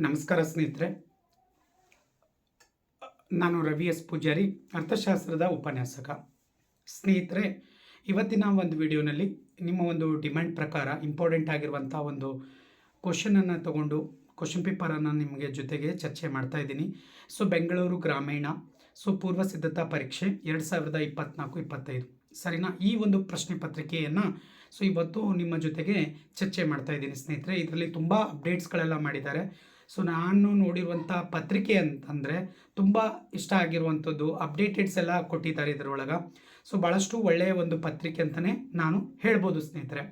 ನಮಸ್ಕಾರ ಸ್ನೇಹಿತರೆ. ನಾನು ರವಿ ಎಸ್ ಪೂಜಾರಿ, ಅರ್ಥಶಾಸ್ತ್ರದ ಉಪನ್ಯಾಸಕ. ಸ್ನೇಹಿತರೆ, ಇವತ್ತಿನ ಒಂದು ವಿಡಿಯೋನಲ್ಲಿ ನಿಮ್ಮ ಒಂದು ಡಿಮ್ಯಾಂಡ್ ಪ್ರಕಾರ ಇಂಪಾರ್ಟೆಂಟ್ ಆಗಿರುವಂಥ ಒಂದು ಕ್ವಶನನ್ನು ತಗೊಂಡು, ಕ್ವಶನ್ ಪೇಪರನ್ನು ನಿಮಗೆ ಜೊತೆಗೆ ಚರ್ಚೆ ಮಾಡ್ತಾ ಇದ್ದೀನಿ. ಸೊ, ಬೆಂಗಳೂರು ಗ್ರಾಮೀಣ, ಸೊ, ಪೂರ್ವ ಸಿದ್ಧತಾ ಪರೀಕ್ಷೆ ಎರಡು ಸಾವಿರದ ಇಪ್ಪತ್ನಾಲ್ಕು, ಇಪ್ಪತ್ತೈದು. ಸರಿನಾ? ಈ ಒಂದು ಪ್ರಶ್ನೆ ಪತ್ರಿಕೆಯನ್ನು, ಸೊ, ಇವತ್ತು ನಿಮ್ಮ ಜೊತೆಗೆ ಚರ್ಚೆ ಮಾಡ್ತಾ ಇದ್ದೀನಿ ಸ್ನೇಹಿತರೆ. ಇದರಲ್ಲಿ ತುಂಬ ಅಪ್ಡೇಟ್ಸ್ಗಳೆಲ್ಲ ಮಾಡಿದ್ದಾರೆ. ಸೊ ನಾನು ನೋಡಿರುವಂಥ ಪತ್ರಿಕೆ ಅಂತಂದರೆ ತುಂಬ ಇಷ್ಟ ಆಗಿರುವಂಥದ್ದು. ಅಪ್ಡೇಟೆಡ್ಸ್ ಎಲ್ಲ ಕೊಟ್ಟಿದ್ದಾರೆ ಇದರೊಳಗೆ. ಸೊ ಭಾಳಷ್ಟು ಒಳ್ಳೆಯ ಒಂದು ಪತ್ರಿಕೆ ಅಂತಲೇ ನಾನು ಹೇಳ್ಬೋದು ಸ್ನೇಹಿತರೆ.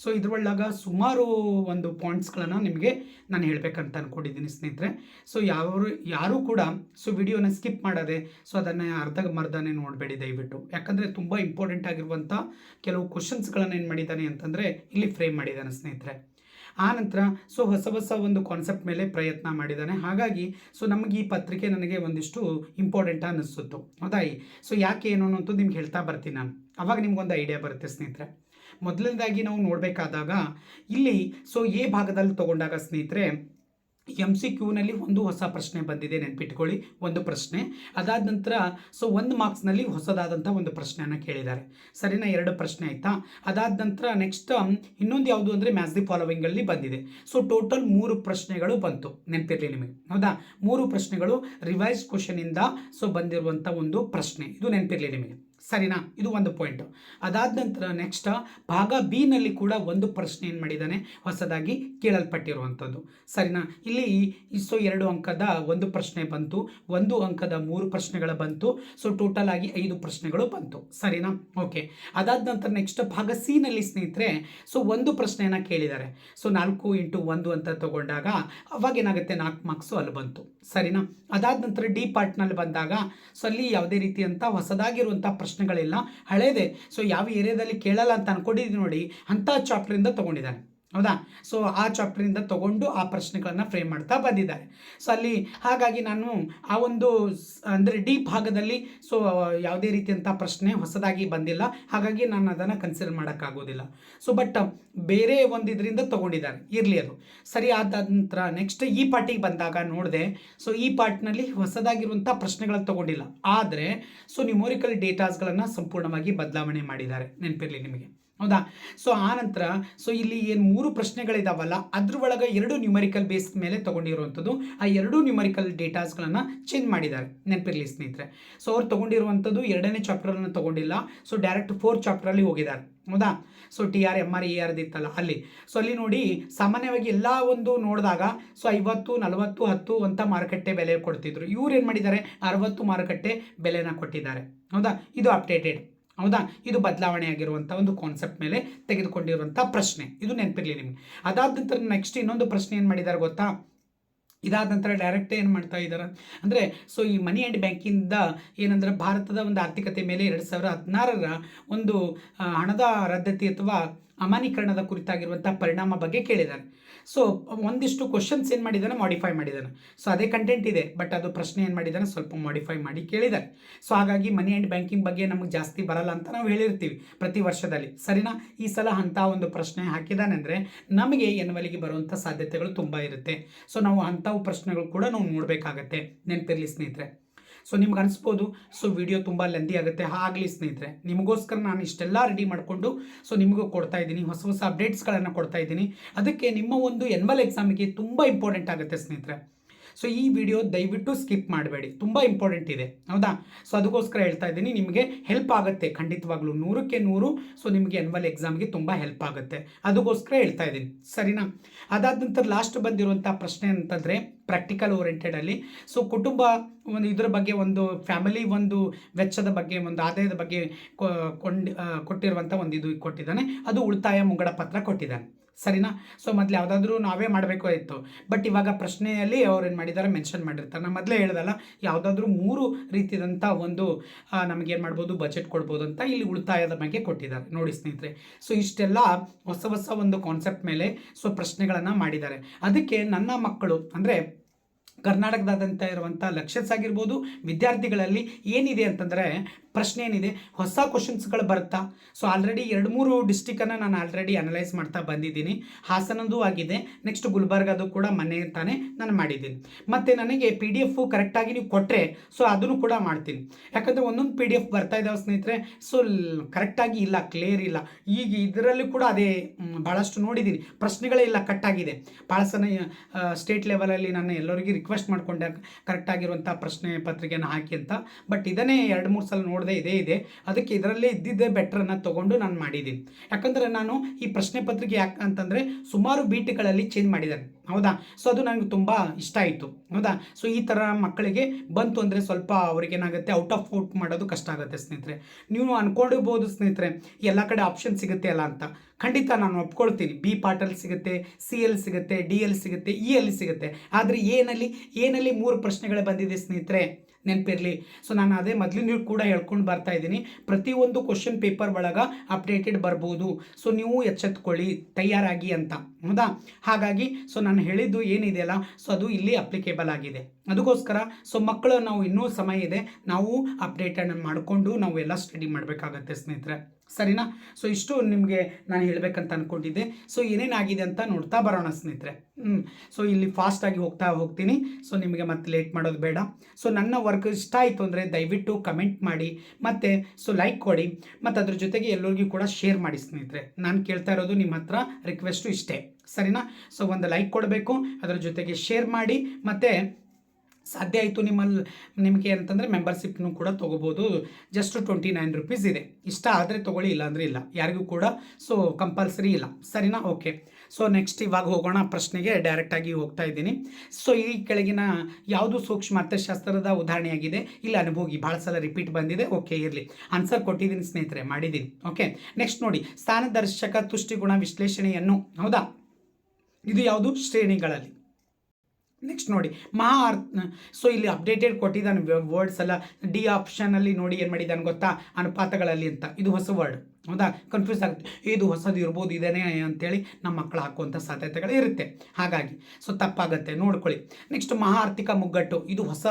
ಸೊ ಇದ್ರೊಳಗೆ ಸುಮಾರು ಒಂದು ಪಾಯಿಂಟ್ಸ್ಗಳನ್ನು ನಿಮಗೆ ನಾನು ಹೇಳಬೇಕಂತ ಅಂದ್ಕೊಂಡಿದ್ದೀನಿ ಸ್ನೇಹಿತರೆ. ಸೊ ಯಾವ ಯಾರೂ ಕೂಡ ಸೊ ವಿಡಿಯೋನ ಸ್ಕಿಪ್ ಮಾಡದೆ, ಸೊ ಅದನ್ನು ಅರ್ಧ ಮರ್ಧನೇ ನೋಡಬೇಡಿ ದಯವಿಟ್ಟು. ಯಾಕಂದರೆ ತುಂಬ ಇಂಪಾರ್ಟೆಂಟ್ ಆಗಿರುವಂಥ ಕೆಲವು ಕ್ವಶನ್ಸ್ಗಳನ್ನು ಏನು ಮಾಡಿದ್ದಾನೆ ಅಂತಂದರೆ ಇಲ್ಲಿ ಫ್ರೇಮ್ ಮಾಡಿದ್ದಾನೆ ಸ್ನೇಹಿತರೆ. ಆ ನಂತರ ಸೊ ಹೊಸ ಹೊಸ ಒಂದು ಕಾನ್ಸೆಪ್ಟ್ ಮೇಲೆ ಪ್ರಯತ್ನ ಮಾಡಿದ್ದಾನೆ ಹಾಗಾಗಿ ಸೊ ನಮಗೆ ಈ ಪತ್ರಿಕೆ ನನಗೆ ಒಂದಿಷ್ಟು ಇಂಪಾರ್ಟೆಂಟ್ ಅನ್ನಿಸ್ತು. ಹೌದಾ ಸೊ ಯಾಕೆ ಏನು ಅನ್ನೋದು ನಿಮ್ಗೆ ಹೇಳ್ತಾ ಬರ್ತೀನಿ ನಾನು. ಅವಾಗ ನಿಮ್ಗೊಂದು ಐಡಿಯಾ ಬರುತ್ತೆ ಸ್ನೇಹಿತರೆ. ಮೊದಲನೇದಾಗಿ ನಾವು ನೋಡಬೇಕಾದಾಗ ಇಲ್ಲಿ ಸೊ ಎ ಭಾಗದಲ್ಲಿ ತಗೊಂಡಾಗ ಸ್ನೇಹಿತರೆ ಎಂ ಸಿ ಕ್ಯೂನಲ್ಲಿ ಒಂದು ಹೊಸ ಪ್ರಶ್ನೆ ಬಂದಿದೆ, ನೆನ್ಪಿಟ್ಕೊಳ್ಳಿ. ಒಂದು ಪ್ರಶ್ನೆ. ಅದಾದ ನಂತರ ಸೊ ಒಂದು ಮಾರ್ಕ್ಸ್ನಲ್ಲಿ ಹೊಸದಾದಂಥ ಒಂದು ಪ್ರಶ್ನೆಯನ್ನು ಕೇಳಿದ್ದಾರೆ. ಸರಿನಾ? ಎರಡು ಪ್ರಶ್ನೆ ಆಯಿತಾ? ಅದಾದ ನಂತರ ನೆಕ್ಸ್ಟ್ ಇನ್ನೊಂದು ಯಾವುದು ಅಂದರೆ ಮ್ಯಾಥ್ ದಿ ಫಾಲೋವಿಂಗಲ್ಲಿ ಬಂದಿದೆ. ಸೊ ಟೋಟಲ್ ಮೂರು ಪ್ರಶ್ನೆಗಳು ಬಂತು. ನೆನಪಿರಲಿ ನಿಮಗೆ. ಹೌದಾ? ಮೂರು ಪ್ರಶ್ನೆಗಳು ರಿವೈಸ್ ಕ್ವಶನಿಂದ ಸೊ ಬಂದಿರುವಂಥ ಒಂದು ಪ್ರಶ್ನೆ. ಇದು ನೆನಪಿರಲಿ ನಿಮಗೆ. ಸರಿನಾ? ಇದು ಒಂದು ಪಾಯಿಂಟು ಅದಾದ ನಂತರ ನೆಕ್ಸ್ಟ್ ಭಾಗ ಬಿ ನಲ್ಲಿ ಕೂಡ ಒಂದು ಪ್ರಶ್ನೆ ಏನು ಮಾಡಿದ್ದಾನೆ? ಹೊಸದಾಗಿ ಕೇಳಲ್ಪಟ್ಟಿರುವಂಥದ್ದು ಸರಿನಾ? ಇಲ್ಲಿ ಸೊ ಎರಡು ಅಂಕದ ಒಂದು ಪ್ರಶ್ನೆ ಬಂತು, ಒಂದು ಅಂಕದ ಮೂರು ಪ್ರಶ್ನೆಗಳು ಬಂತು ಸೊ ಟೋಟಲ್ ಆಗಿ ಐದು ಪ್ರಶ್ನೆಗಳು ಬಂತು. ಸರಿನಾ? ಓಕೆ ಅದಾದ ನಂತರ ನೆಕ್ಸ್ಟ್ ಭಾಗ ಸಿ ನಲ್ಲಿ ಸ್ನೇಹಿತರೆ ಸೊ ಒಂದು ಪ್ರಶ್ನೆಯನ್ನು ಕೇಳಿದ್ದಾರೆ. ಸೊ ನಾಲ್ಕು ಇಂಟು ಒಂದು ಅಂತ ತಗೊಂಡಾಗ ಅವಾಗ ಏನಾಗುತ್ತೆ? ನಾಲ್ಕು ಮಾರ್ಕ್ಸು ಅಲ್ಲಿ ಬಂತು. ಸರಿನಾ? ಅದಾದ ನಂತರ ಡಿ ಪಾರ್ಟ್ನಲ್ಲಿ ಬಂದಾಗ ಸೊ ಅಲ್ಲಿ ಯಾವುದೇ ರೀತಿಯಂಥ ಹೊಸದಾಗಿರುವಂಥ ಪ್ರಶ್ನೆಗಳಿಲ್ಲ ಹಳೇದೆ. ಸೊ ಯಾವ ಏರಿಯಾದಲ್ಲಿ ಕೇಳಲ್ಲ ಅಂತ ಅನ್ಕೊಂಡಿದ್ದೀನಿ ನೋಡಿ ಅಂಥ ಚಾಪ್ಟರಿಂದ ತೊಗೊಂಡಿದ್ದಾನೆ. ಹೌದಾ? ಸೊ ಆ ಚಾಪ್ಟರಿಂದ ತಗೊಂಡು ಆ ಪ್ರಶ್ನೆಗಳನ್ನು ಫ್ರೇಮ್ ಮಾಡ್ತಾ ಬಂದಿದ್ದಾರೆ. ಸೊ ಅಲ್ಲಿ ಹಾಗಾಗಿ ನಾನು ಆ ಒಂದು ಅಂದರೆ ಡಿ ಭಾಗದಲ್ಲಿ ಸೊ ಯಾವುದೇ ರೀತಿಯಂಥ ಪ್ರಶ್ನೆ ಹೊಸದಾಗಿ ಬಂದಿಲ್ಲ. ಹಾಗಾಗಿ ನಾನು ಅದನ್ನು ಕನ್ಸಿಡರ್ ಮಾಡೋಕ್ಕಾಗೋದಿಲ್ಲ. ಸೊ ಬಟ್ ಬೇರೆ ಒಂದು ಇದರಿಂದ ತೊಗೊಂಡಿದ್ದಾರೆ. ಇರಲಿ ಅದು. ಸರಿ ಆದ ನಂತರ ನೆಕ್ಸ್ಟ್ ಈ ಪಾರ್ಟಿಗೆ ಬಂದಾಗ ನೋಡಿದೆ ಸೊ ಈ ಪಾರ್ಟ್ನಲ್ಲಿ ಹೊಸದಾಗಿರುವಂಥ ಪ್ರಶ್ನೆಗಳನ್ನು ತೊಗೊಂಡಿಲ್ಲ. ಆದರೆ ಸೊ ನ್ಯೂಮೋರಿಕಲ್ ಡೇಟಾಸ್ಗಳನ್ನು ಸಂಪೂರ್ಣವಾಗಿ ಬದಲಾವಣೆ ಮಾಡಿದ್ದಾರೆ. ನೆನಪಿರಲಿ ನಿಮಗೆ? ಹೌದಾ? ಸೊ ಆ ನಂತರ ಸೊ ಇಲ್ಲಿ ಏನು ಮೂರು ಪ್ರಶ್ನೆಗಳಿದಾವಲ್ಲ, ಅದ್ರ ಒಳಗೆ ಎರಡು ನ್ಯೂಮರಿಕಲ್ ಬೇಸ್ ಮೇಲೆ ತೊಗೊಂಡಿರುವಂಥದ್ದು, ಆ ಎರಡು ನ್ಯೂಮರಿಕಲ್ ಡೇಟಾಸ್ಗಳನ್ನು ಚೇಂಜ್ ಮಾಡಿದ್ದಾರೆ, ನೆನಪಿರಲಿ ಸ್ನೇಹಿತರೆ. ಸೊ ಅವ್ರು ತೊಗೊಂಡಿರುವಂಥದ್ದು ಎರಡನೇ ಚಾಪ್ಟರನ್ನು ತೊಗೊಂಡಿಲ್ಲ ಸೊ ಡೈರೆಕ್ಟ್ ಫೋರ್ ಚಾಪ್ಟ್ರಲ್ಲಿ ಹೋಗಿದ್ದಾರೆ, ಹೌದಾ? So T R M R E R ಇತ್ತಲ್ಲ, ಅಲ್ಲಿ. ಸೊ ಅಲ್ಲಿ ನೋಡಿ, ಸಾಮಾನ್ಯವಾಗಿ ಎಲ್ಲ ಒಂದು ನೋಡಿದಾಗ ಸೊ ಐವತ್ತು, ನಲವತ್ತು, ಹತ್ತು ಅಂತ ಮಾರುಕಟ್ಟೆ ಬೆಲೆ ಕೊಡ್ತಿದ್ರು. ಇವ್ರು ಏನು ಮಾಡಿದ್ದಾರೆ? ಅರವತ್ತು ಮಾರುಕಟ್ಟೆ ಬೆಲೆನ ಕೊಟ್ಟಿದ್ದಾರೆ, ಹೌದಾ? ಇದು ಅಪ್ಡೇಟೆಡ್ ಹೌದಾ? ಇದು ಬದಲಾವಣೆ ಆಗಿರುವಂಥ ಒಂದು ಕಾನ್ಸೆಪ್ಟ್ ಮೇಲೆ ತೆಗೆದುಕೊಂಡಿರುವಂಥ ಪ್ರಶ್ನೆ. ಇದು ನೆನಪಿರಲಿ ನಿಮಗೆ. ಅದಾದ ನಂತರ ನೆಕ್ಸ್ಟ್ ಇನ್ನೊಂದು ಪ್ರಶ್ನೆ ಏನು ಮಾಡಿದ್ದಾರೆ ಗೊತ್ತಾ? ಇದಾದ ನಂತರ ಡೈರೆಕ್ಟ್ ಏನು ಮಾಡ್ತಾ ಇದ್ದಾರೆ ಅಂದರೆ ಸೊ ಈ ಮನಿ ಆ್ಯಂಡ್ ಬ್ಯಾಂಕಿಂದ ಏನಂದ್ರೆ ಭಾರತದ ಒಂದು ಆರ್ಥಿಕತೆ ಮೇಲೆ ಎರಡು ಸಾವಿರ ಹದಿನಾರರ ಒಂದು ಹಣದ ರದ್ದತಿ ಅಥವಾ ಅಮಾನೀಕರಣದ ಕುರಿತಾಗಿರುವಂಥ ಪರಿಣಾಮ ಬಗ್ಗೆ ಕೇಳಿದ್ದಾರೆ. ಸೊ ಒಂದಿಷ್ಟು ಕ್ವಶನ್ಸ್ ಏನು ಮಾಡಿದ್ದಾನೆ? ಮಾಡಿಫೈ ಮಾಡಿದ್ದಾನೆ. ಸೊ ಅದೇ ಕಂಟೆಂಟ್ ಇದೆ ಬಟ್ ಅದು ಪ್ರಶ್ನೆ ಏನು ಮಾಡಿದ್ದಾನೆ? ಸ್ವಲ್ಪ ಮಾಡಿಫೈ ಮಾಡಿ ಕೇಳಿದ್ದಾರೆ ಸೊ ಹಾಗಾಗಿ ಮನಿ ಆ್ಯಂಡ್ ಬ್ಯಾಂಕಿಂಗ್ ಬಗ್ಗೆ ನಮಗೆ ಜಾಸ್ತಿ ಬರಲ್ಲ ಅಂತ ನಾವು ಹೇಳಿರ್ತೀವಿ ಪ್ರತಿ ವರ್ಷದಲ್ಲಿ. ಸರಿನಾ? ಈ ಸಲ ಅಂಥ ಒಂದು ಪ್ರಶ್ನೆ ಹಾಕಿದ್ದಾನೆ ಅಂದರೆ, ನಮಗೆ ಎನ್ವಲಿಗೆ ಬರುವಂಥ ಸಾಧ್ಯತೆಗಳು ತುಂಬ ಇರುತ್ತೆ. ಸೊ ನಾವು ಅಂಥವು ಪ್ರಶ್ನೆಗಳು ಕೂಡ ನಾವು ನೋಡಬೇಕಾಗತ್ತೆ. ನೆನಪಿರಲಿ ಸ್ನೇಹಿತರೆ. ಸೊ ನಿಮ್ಗೆ ಅನಿಸ್ಬೋದು ಸೊ ವಿಡಿಯೋ ತುಂಬ ಲೆಂದಿ ಆಗುತ್ತೆ. ಆಗಲಿ ಸ್ನೇಹಿತರೆ, ನಿಮಗೋಸ್ಕರ ನಾನು ಇಷ್ಟೆಲ್ಲ ರೆಡಿ ಮಾಡಿಕೊಂಡು ಸೊ ನಿಮಗೂ ಕೊಡ್ತಾ ಇದ್ದೀನಿ. ಹೊಸ ಹೊಸ ಅಪ್ಡೇಟ್ಸ್ಗಳನ್ನು ಕೊಡ್ತಾ ಇದ್ದೀನಿ. ಅದಕ್ಕೆ ನಿಮ್ಮ ಒಂದು ಎನ್ವಲ್ ಎಕ್ಸಾಮಿಗೆ ತುಂಬ ಇಂಪಾರ್ಟೆಂಟ್ ಆಗುತ್ತೆ ಸ್ನೇಹಿತರೆ. ಸೊ ಈ ವಿಡಿಯೋ ದಯವಿಟ್ಟು ಸ್ಕಿಪ್ ಮಾಡಬೇಡಿ. ತುಂಬ ಇಂಪಾರ್ಟೆಂಟ್ ಇದೆ. ಹೌದಾ? ಸೊ ಅದಕ್ಕೋಸ್ಕರ ಹೇಳ್ತಾ ಇದ್ದೀನಿ, ನಿಮಗೆ ಹೆಲ್ಪ್ ಆಗುತ್ತೆ. ಖಂಡಿತವಾಗ್ಲೂ ನೂರಕ್ಕೆ ನೂರು ಸೊ ನಿಮಗೆ ಎನ್ವಲ್ ಎಕ್ಸಾಮ್ಗೆ ತುಂಬ ಹೆಲ್ಪ್ ಆಗುತ್ತೆ. ಅದಕ್ಕೋಸ್ಕರ ಹೇಳ್ತಾ ಇದ್ದೀನಿ. ಸರಿನಾ? ಅದಾದ ನಂತರ ಲಾಸ್ಟ್ ಬಂದಿರುವಂಥ ಪ್ರಶ್ನೆ ಅಂತಂದರೆ ಪ್ರಾಕ್ಟಿಕಲ್ ಓರಿಯೆಂಟೆಡಲ್ಲಿ ಸೊ ಕುಟುಂಬ ಒಂದು ಇದರ ಬಗ್ಗೆ ಒಂದು ಫ್ಯಾಮಿಲಿ ಒಂದು ವೆಚ್ಚದ ಬಗ್ಗೆ, ಒಂದು ಆದಾಯದ ಬಗ್ಗೆ ಕೊಂಡ್ ಕೊಟ್ಟಿರುವಂಥ ಒಂದು ಇದು ಕೊಟ್ಟಿದ್ದಾನೆ. ಅದು ಉಳಿತಾಯ ಮುಂಗಡ ಪತ್ರ ಕೊಟ್ಟಿದ್ದಾನೆ. ಸರಿನಾ? ಸೊ ಮೊದಲು ಯಾವುದಾದ್ರೂ ನಾವೇ ಮಾಡಬೇಕು ಆಯಿತು. ಬಟ್ ಇವಾಗ ಪ್ರಶ್ನೆಯಲ್ಲಿ ಅವ್ರು ಏನು ಮಾಡಿದ್ದಾರೆ ಮೆನ್ಷನ್ ಮಾಡಿರ್ತಾರೆ. ನಾನು ಮೊದಲೇ ಹೇಳ್ದಲ್ಲ, ಯಾವುದಾದ್ರೂ ಮೂರು ರೀತಿಯಾದಂಥ ಒಂದು ನಮಗೇನು ಮಾಡ್ಬೋದು ಬಜೆಟ್ ಕೊಡ್ಬೋದು ಅಂತ ಇಲ್ಲಿ ಉಳಿತಾಯದ ಬಗ್ಗೆ ಕೊಟ್ಟಿದ್ದಾರೆ. ನೋಡಿ ಸ್ನೇಹಿತರೆ. ಸೊ ಇಷ್ಟೆಲ್ಲ ಹೊಸ ಹೊಸ ಒಂದು ಕಾನ್ಸೆಪ್ಟ್ ಮೇಲೆ ಸೊ ಪ್ರಶ್ನೆಗಳನ್ನು ಮಾಡಿದ್ದಾರೆ. ಅದಕ್ಕೆ ನನ್ನ ಮಕ್ಕಳು, ಅಂದರೆ ಕರ್ನಾಟಕದಾದ್ಯಂತ ಇರುವಂಥ ಲೆಕ್ಚರ್ಸ್ ಆಗಿರ್ಬೋದು ವಿದ್ಯಾರ್ಥಿಗಳಲ್ಲಿ ಏನಿದೆ ಅಂತಂದರೆ ಪ್ರಶ್ನೆ ಏನಿದೆ, ಹೊಸ ಕ್ವಶನ್ಸ್ಗಳು ಬರುತ್ತಾ? ಸೊ ಆಲ್ರೆಡಿ ಎರಡು ಮೂರು ಡಿಸ್ಟಿಕನ್ನು ನಾನು ಆಲ್ರೆಡಿ ಅನಲೈಸ್ ಮಾಡ್ತಾ ಬಂದಿದ್ದೀನಿ. ಹಾಸನದು ಆಗಿದೆ ನೆಕ್ಸ್ಟ್ ಗುಲ್ಬರ್ಗದು ಕೂಡ ಮನೆ ತಾನೇ ನಾನು ಮಾಡಿದ್ದೀನಿ. ಮತ್ತು ನನಗೆ ಪಿ ಡಿ ಎಫು ಕರೆಕ್ಟಾಗಿ ನೀವು ಕೊಟ್ಟರೆ ಸೊ ಅದನ್ನು ಕೂಡ ಮಾಡ್ತೀನಿ. ಯಾಕಂದರೆ ಒಂದೊಂದು ಪಿ ಡಿ ಎಫ್ ಬರ್ತಾ ಇದ್ದಾವೆ ಸ್ನೇಹಿತರೆ ಸೊ ಕರೆಕ್ಟಾಗಿ ಇಲ್ಲ ಕ್ಲಿಯರ್ ಇಲ್ಲ. ಈಗ ಇದರಲ್ಲಿ ಕೂಡ ಅದೇ ಭಾಳಷ್ಟು ನೋಡಿದ್ದೀನಿ. ಪ್ರಶ್ನೆಗಳೇ ಇಲ್ಲ ಕಟ್ಟಾಗಿದೆ ಭಾಳ ಸನ ಸ್ಟೇಟ್ ಲೆವೆಲಲ್ಲಿ ನಾನು ಎಲ್ಲರಿಗೂ ರಿಕ್ವೆಸ್ಟ್ ಮಾಡಿಕೊಂಡೆ ಕರೆಕ್ಟಾಗಿರುವಂಥ ಪ್ರಶ್ನೆ ಪತ್ರಿಕೆಯನ್ನು ಹಾಕಿ ಅಂತ. ಬಟ್ ಇದನ್ನೇ ಎರಡು ಮೂರು ಸಲ ನೋಡದೆ ಇದೇ ಇದೆ. ಅದಕ್ಕೆ ಇದರಲ್ಲೇ ಇದ್ದಿದ್ದೇ ಬೆಟ್ರನ್ನು ತೊಗೊಂಡು ನಾನು ಮಾಡಿದ್ದೀನಿ. ಯಾಕಂದರೆ ನಾನು ಈ ಪ್ರಶ್ನೆ ಪತ್ರಿಕೆ ಯಾಕೆ ಅಂತಂದರೆ ಸುಮಾರು ಬೀಟ್ಗಳಲ್ಲಿ ಚೇಂಜ್ ಮಾಡಿದ್ದಾರೆ. ಹೌದಾ? ಸೊ ಅದು ನನಗೆ ತುಂಬ ಇಷ್ಟ ಆಯಿತು. ಹೌದಾ? ಸೊ ಈ ಥರ ಮಕ್ಕಳಿಗೆ ಬಂತು ಅಂದರೆ ಸ್ವಲ್ಪ ಅವ್ರಿಗೇನಾಗುತ್ತೆ ಔಟ್ ಆಫ್ ಔಟ್ ಮಾಡೋದು ಕಷ್ಟ ಆಗುತ್ತೆ ಸ್ನೇಹಿತರೆ. ನೀವು ಅಂದ್ಕೊಂಡಿರ್ಬೋದು ಸ್ನೇಹಿತರೆ ಎಲ್ಲ ಕಡೆ ಆಪ್ಷನ್ ಸಿಗುತ್ತೆ ಅಲ್ಲ ಅಂತ. ಖಂಡಿತ ನಾನು ಒಪ್ಕೊಳ್ತೀನಿ. ಬಿ ಪಾರ್ಟಲ್ಲಿ ಸಿಗುತ್ತೆ ಸಿ ಎಲ್ ಸಿಗುತ್ತೆ ಡಿ ಎಲ್ ಸಿಗುತ್ತೆ ಇ ಎಲ್ ಸಿಗುತ್ತೆ. ಆದರೆ ಏನಲ್ಲಿ ಏನಲ್ಲಿ ಮೂರು ಪ್ರಶ್ನೆಗಳು ಬಂದಿದೆ ಸ್ನೇಹಿತರೆ. ನೆನಪಿರಲಿ. ಸೊ ನಾನು ಅದೇ ಮೊದಲಿನ ಕೂಡ ಹೇಳ್ಕೊಂಡು ಬರ್ತಾ ಇದ್ದೀನಿ. ಪ್ರತಿಯೊಂದು ಕ್ವಶನ್ ಪೇಪರ್ ಒಳಗೆ ಅಪ್ಡೇಟೆಡ್ ಬರ್ಬೋದು. ಸೊ ನೀವು ಎಚ್ಚೆತ್ಕೊಳ್ಳಿ, ತಯಾರಾಗಿ ಅಂತ. ಹೌದಾ? ಹಾಗಾಗಿ ಸೊ ನಾನು ಹೇಳಿದ್ದು ಏನಿದೆಯಲ್ಲ ಸೊ ಅದು ಇಲ್ಲಿ ಅಪ್ಲಿಕೇಬಲ್ ಆಗಿದೆ. ಅದಕ್ಕೋಸ್ಕರ ಸೊ ಮಕ್ಕಳು, ನಾವು ಇನ್ನೂ ಸಮಯ ಇದೆ. ನಾವು ಅಪ್ಡೇಟನ್ನು ಮಾಡಿಕೊಂಡು ನಾವು ಎಲ್ಲ ಸ್ಟಡಿ ಮಾಡಬೇಕಾಗತ್ತೆ ಸ್ನೇಹಿತರೆ. ಸರಿನಾ? ಸೊ ಇಷ್ಟು ನಿಮಗೆ ನಾನು ಹೇಳಬೇಕಂತ ಅಂದ್ಕೊಂಡಿದ್ದೆ ಸೊ ಏನೇನಾಗಿದೆ ಅಂತ ನೋಡ್ತಾ ಬರೋಣ ಸ್ನೇಹಿತರೆ. ಹ್ಞೂ ಸೊ ಇಲ್ಲಿ ಫಾಸ್ಟಾಗಿ ಹೋಗ್ತಾ ಹೋಗ್ತೀನಿ. ಸೊ ನಿಮಗೆ ಮತ್ತೆ ಲೇಟ್ ಮಾಡೋದು ಬೇಡ. ಸೊ ನನ್ನ ವರ್ಕ್ ಇಷ್ಟ ಆಯಿತು ಅಂದರೆ ದಯವಿಟ್ಟು ಕಮೆಂಟ್ ಮಾಡಿ. ಮತ್ತು ಸೊ ಲೈಕ್ ಕೊಡಿ. ಮತ್ತು ಅದ್ರ ಜೊತೆಗೆ ಎಲ್ಲರಿಗೂ ಕೂಡ ಶೇರ್ ಮಾಡಿ ಸ್ನೇಹಿತರೆ. ನಾನು ಕೇಳ್ತಾ ಇರೋದು ನಿಮ್ಮ ಹತ್ರ ರಿಕ್ವೆಸ್ಟು ಇಷ್ಟೇ. ಸರಿನಾ? ಸೊ ಒಂದು ಲೈಕ್ ಕೊಡಬೇಕು. ಅದರ ಜೊತೆಗೆ ಶೇರ್ ಮಾಡಿ. ಮತ್ತು ಸಾಧ್ಯ ಆಯಿತು ನಿಮ್ಮಲ್ಲಿ ನಿಮಗೆ ಅಂತಂದರೆ ಮೆಂಬರ್ಶಿಪ್ನು ಕೂಡ ತೊಗೋಬೋದು. ಜಸ್ಟ್ ಟ್ವೆಂಟಿ ನೈನ್ ರುಪೀಸ್ ಇದೆ. ಇಷ್ಟ ಆದರೆ ತೊಗೊಳ್ಳಿ ಇಲ್ಲ ಅಂದರೆ ಇಲ್ಲ. ಯಾರಿಗೂ ಕೂಡ ಸೊ ಕಂಪಲ್ಸರಿ ಇಲ್ಲ. ಸರಿನಾ? ಓಕೆ ಸೊ ನೆಕ್ಸ್ಟ್ ಇವಾಗ ಹೋಗೋಣ. ಪ್ರಶ್ನೆಗೆ ಡೈರೆಕ್ಟಾಗಿ ಹೋಗ್ತಾ ಇದ್ದೀನಿ. ಸೊ ಈ ಕೆಳಗಿನ ಯಾವುದು ಸೂಕ್ಷ್ಮ ಅರ್ಥಶಾಸ್ತ್ರದ ಉದಾಹರಣೆಯಾಗಿದೆ? ಇಲ್ಲಿ, ಅನುಭೋಗಿ. ಭಾಳ ಸಲ ರಿಪೀಟ್ ಬಂದಿದೆ. ಓಕೆ ಇರಲಿ. ಆನ್ಸರ್ ಕೊಟ್ಟಿದ್ದೀನಿ ಸ್ನೇಹಿತರೆ. ಮಾಡಿದ್ದೀನಿ. ಓಕೆ ನೆಕ್ಸ್ಟ್ ನೋಡಿ. ಸ್ಥಾನದರ್ಶಕ ತುಷ್ಟಿಗುಣ ವಿಶ್ಲೇಷಣೆಯನ್ನು, ಹೌದಾ? ಇದು ಯಾವುದು? ಶ್ರೇಣಿಗಳಲ್ಲಿ. ನೆಕ್ಸ್ಟ್ ನೋಡಿ, ಮಾ ಅರ್ಥ ಸೊ ಇಲ್ಲಿ ಅಪ್ಡೇಟೆಡ್ ಕೊಟ್ಟಿದ್ದಾನೆ ವರ್ಡ್ಸ್ ಎಲ್ಲ ಡಿ ಆಪ್ಷನಲ್ಲಿ ನೋಡಿ ಏನು ಮಾಡಿದ್ದಾನೆ ಗೊತ್ತಾ? ಅನುಪಾತಗಳಲ್ಲಿ ಅಂತ. ಇದು ಹೊಸ ವರ್ಡ್ ಹೌದಾ? ಕನ್ಫ್ಯೂಸ್ ಆಗುತ್ತೆ. ಇದು ಹೊಸದು ಇರ್ಬೋದು ಇದೇನೆ ಅಂತೇಳಿ ನಮ್ಮ ಮಕ್ಕಳು ಹಾಕುವಂಥ ಸಾಧ್ಯತೆಗಳು ಇರುತ್ತೆ. ಹಾಗಾಗಿ, ಸೊ ತಪ್ಪಾಗುತ್ತೆ. ನೋಡ್ಕೊಳ್ಳಿ. ನೆಕ್ಸ್ಟ್ ಮಹಾ ಆರ್ಥಿಕ ಮುಗ್ಗಟ್ಟು. ಇದು ಹೊಸ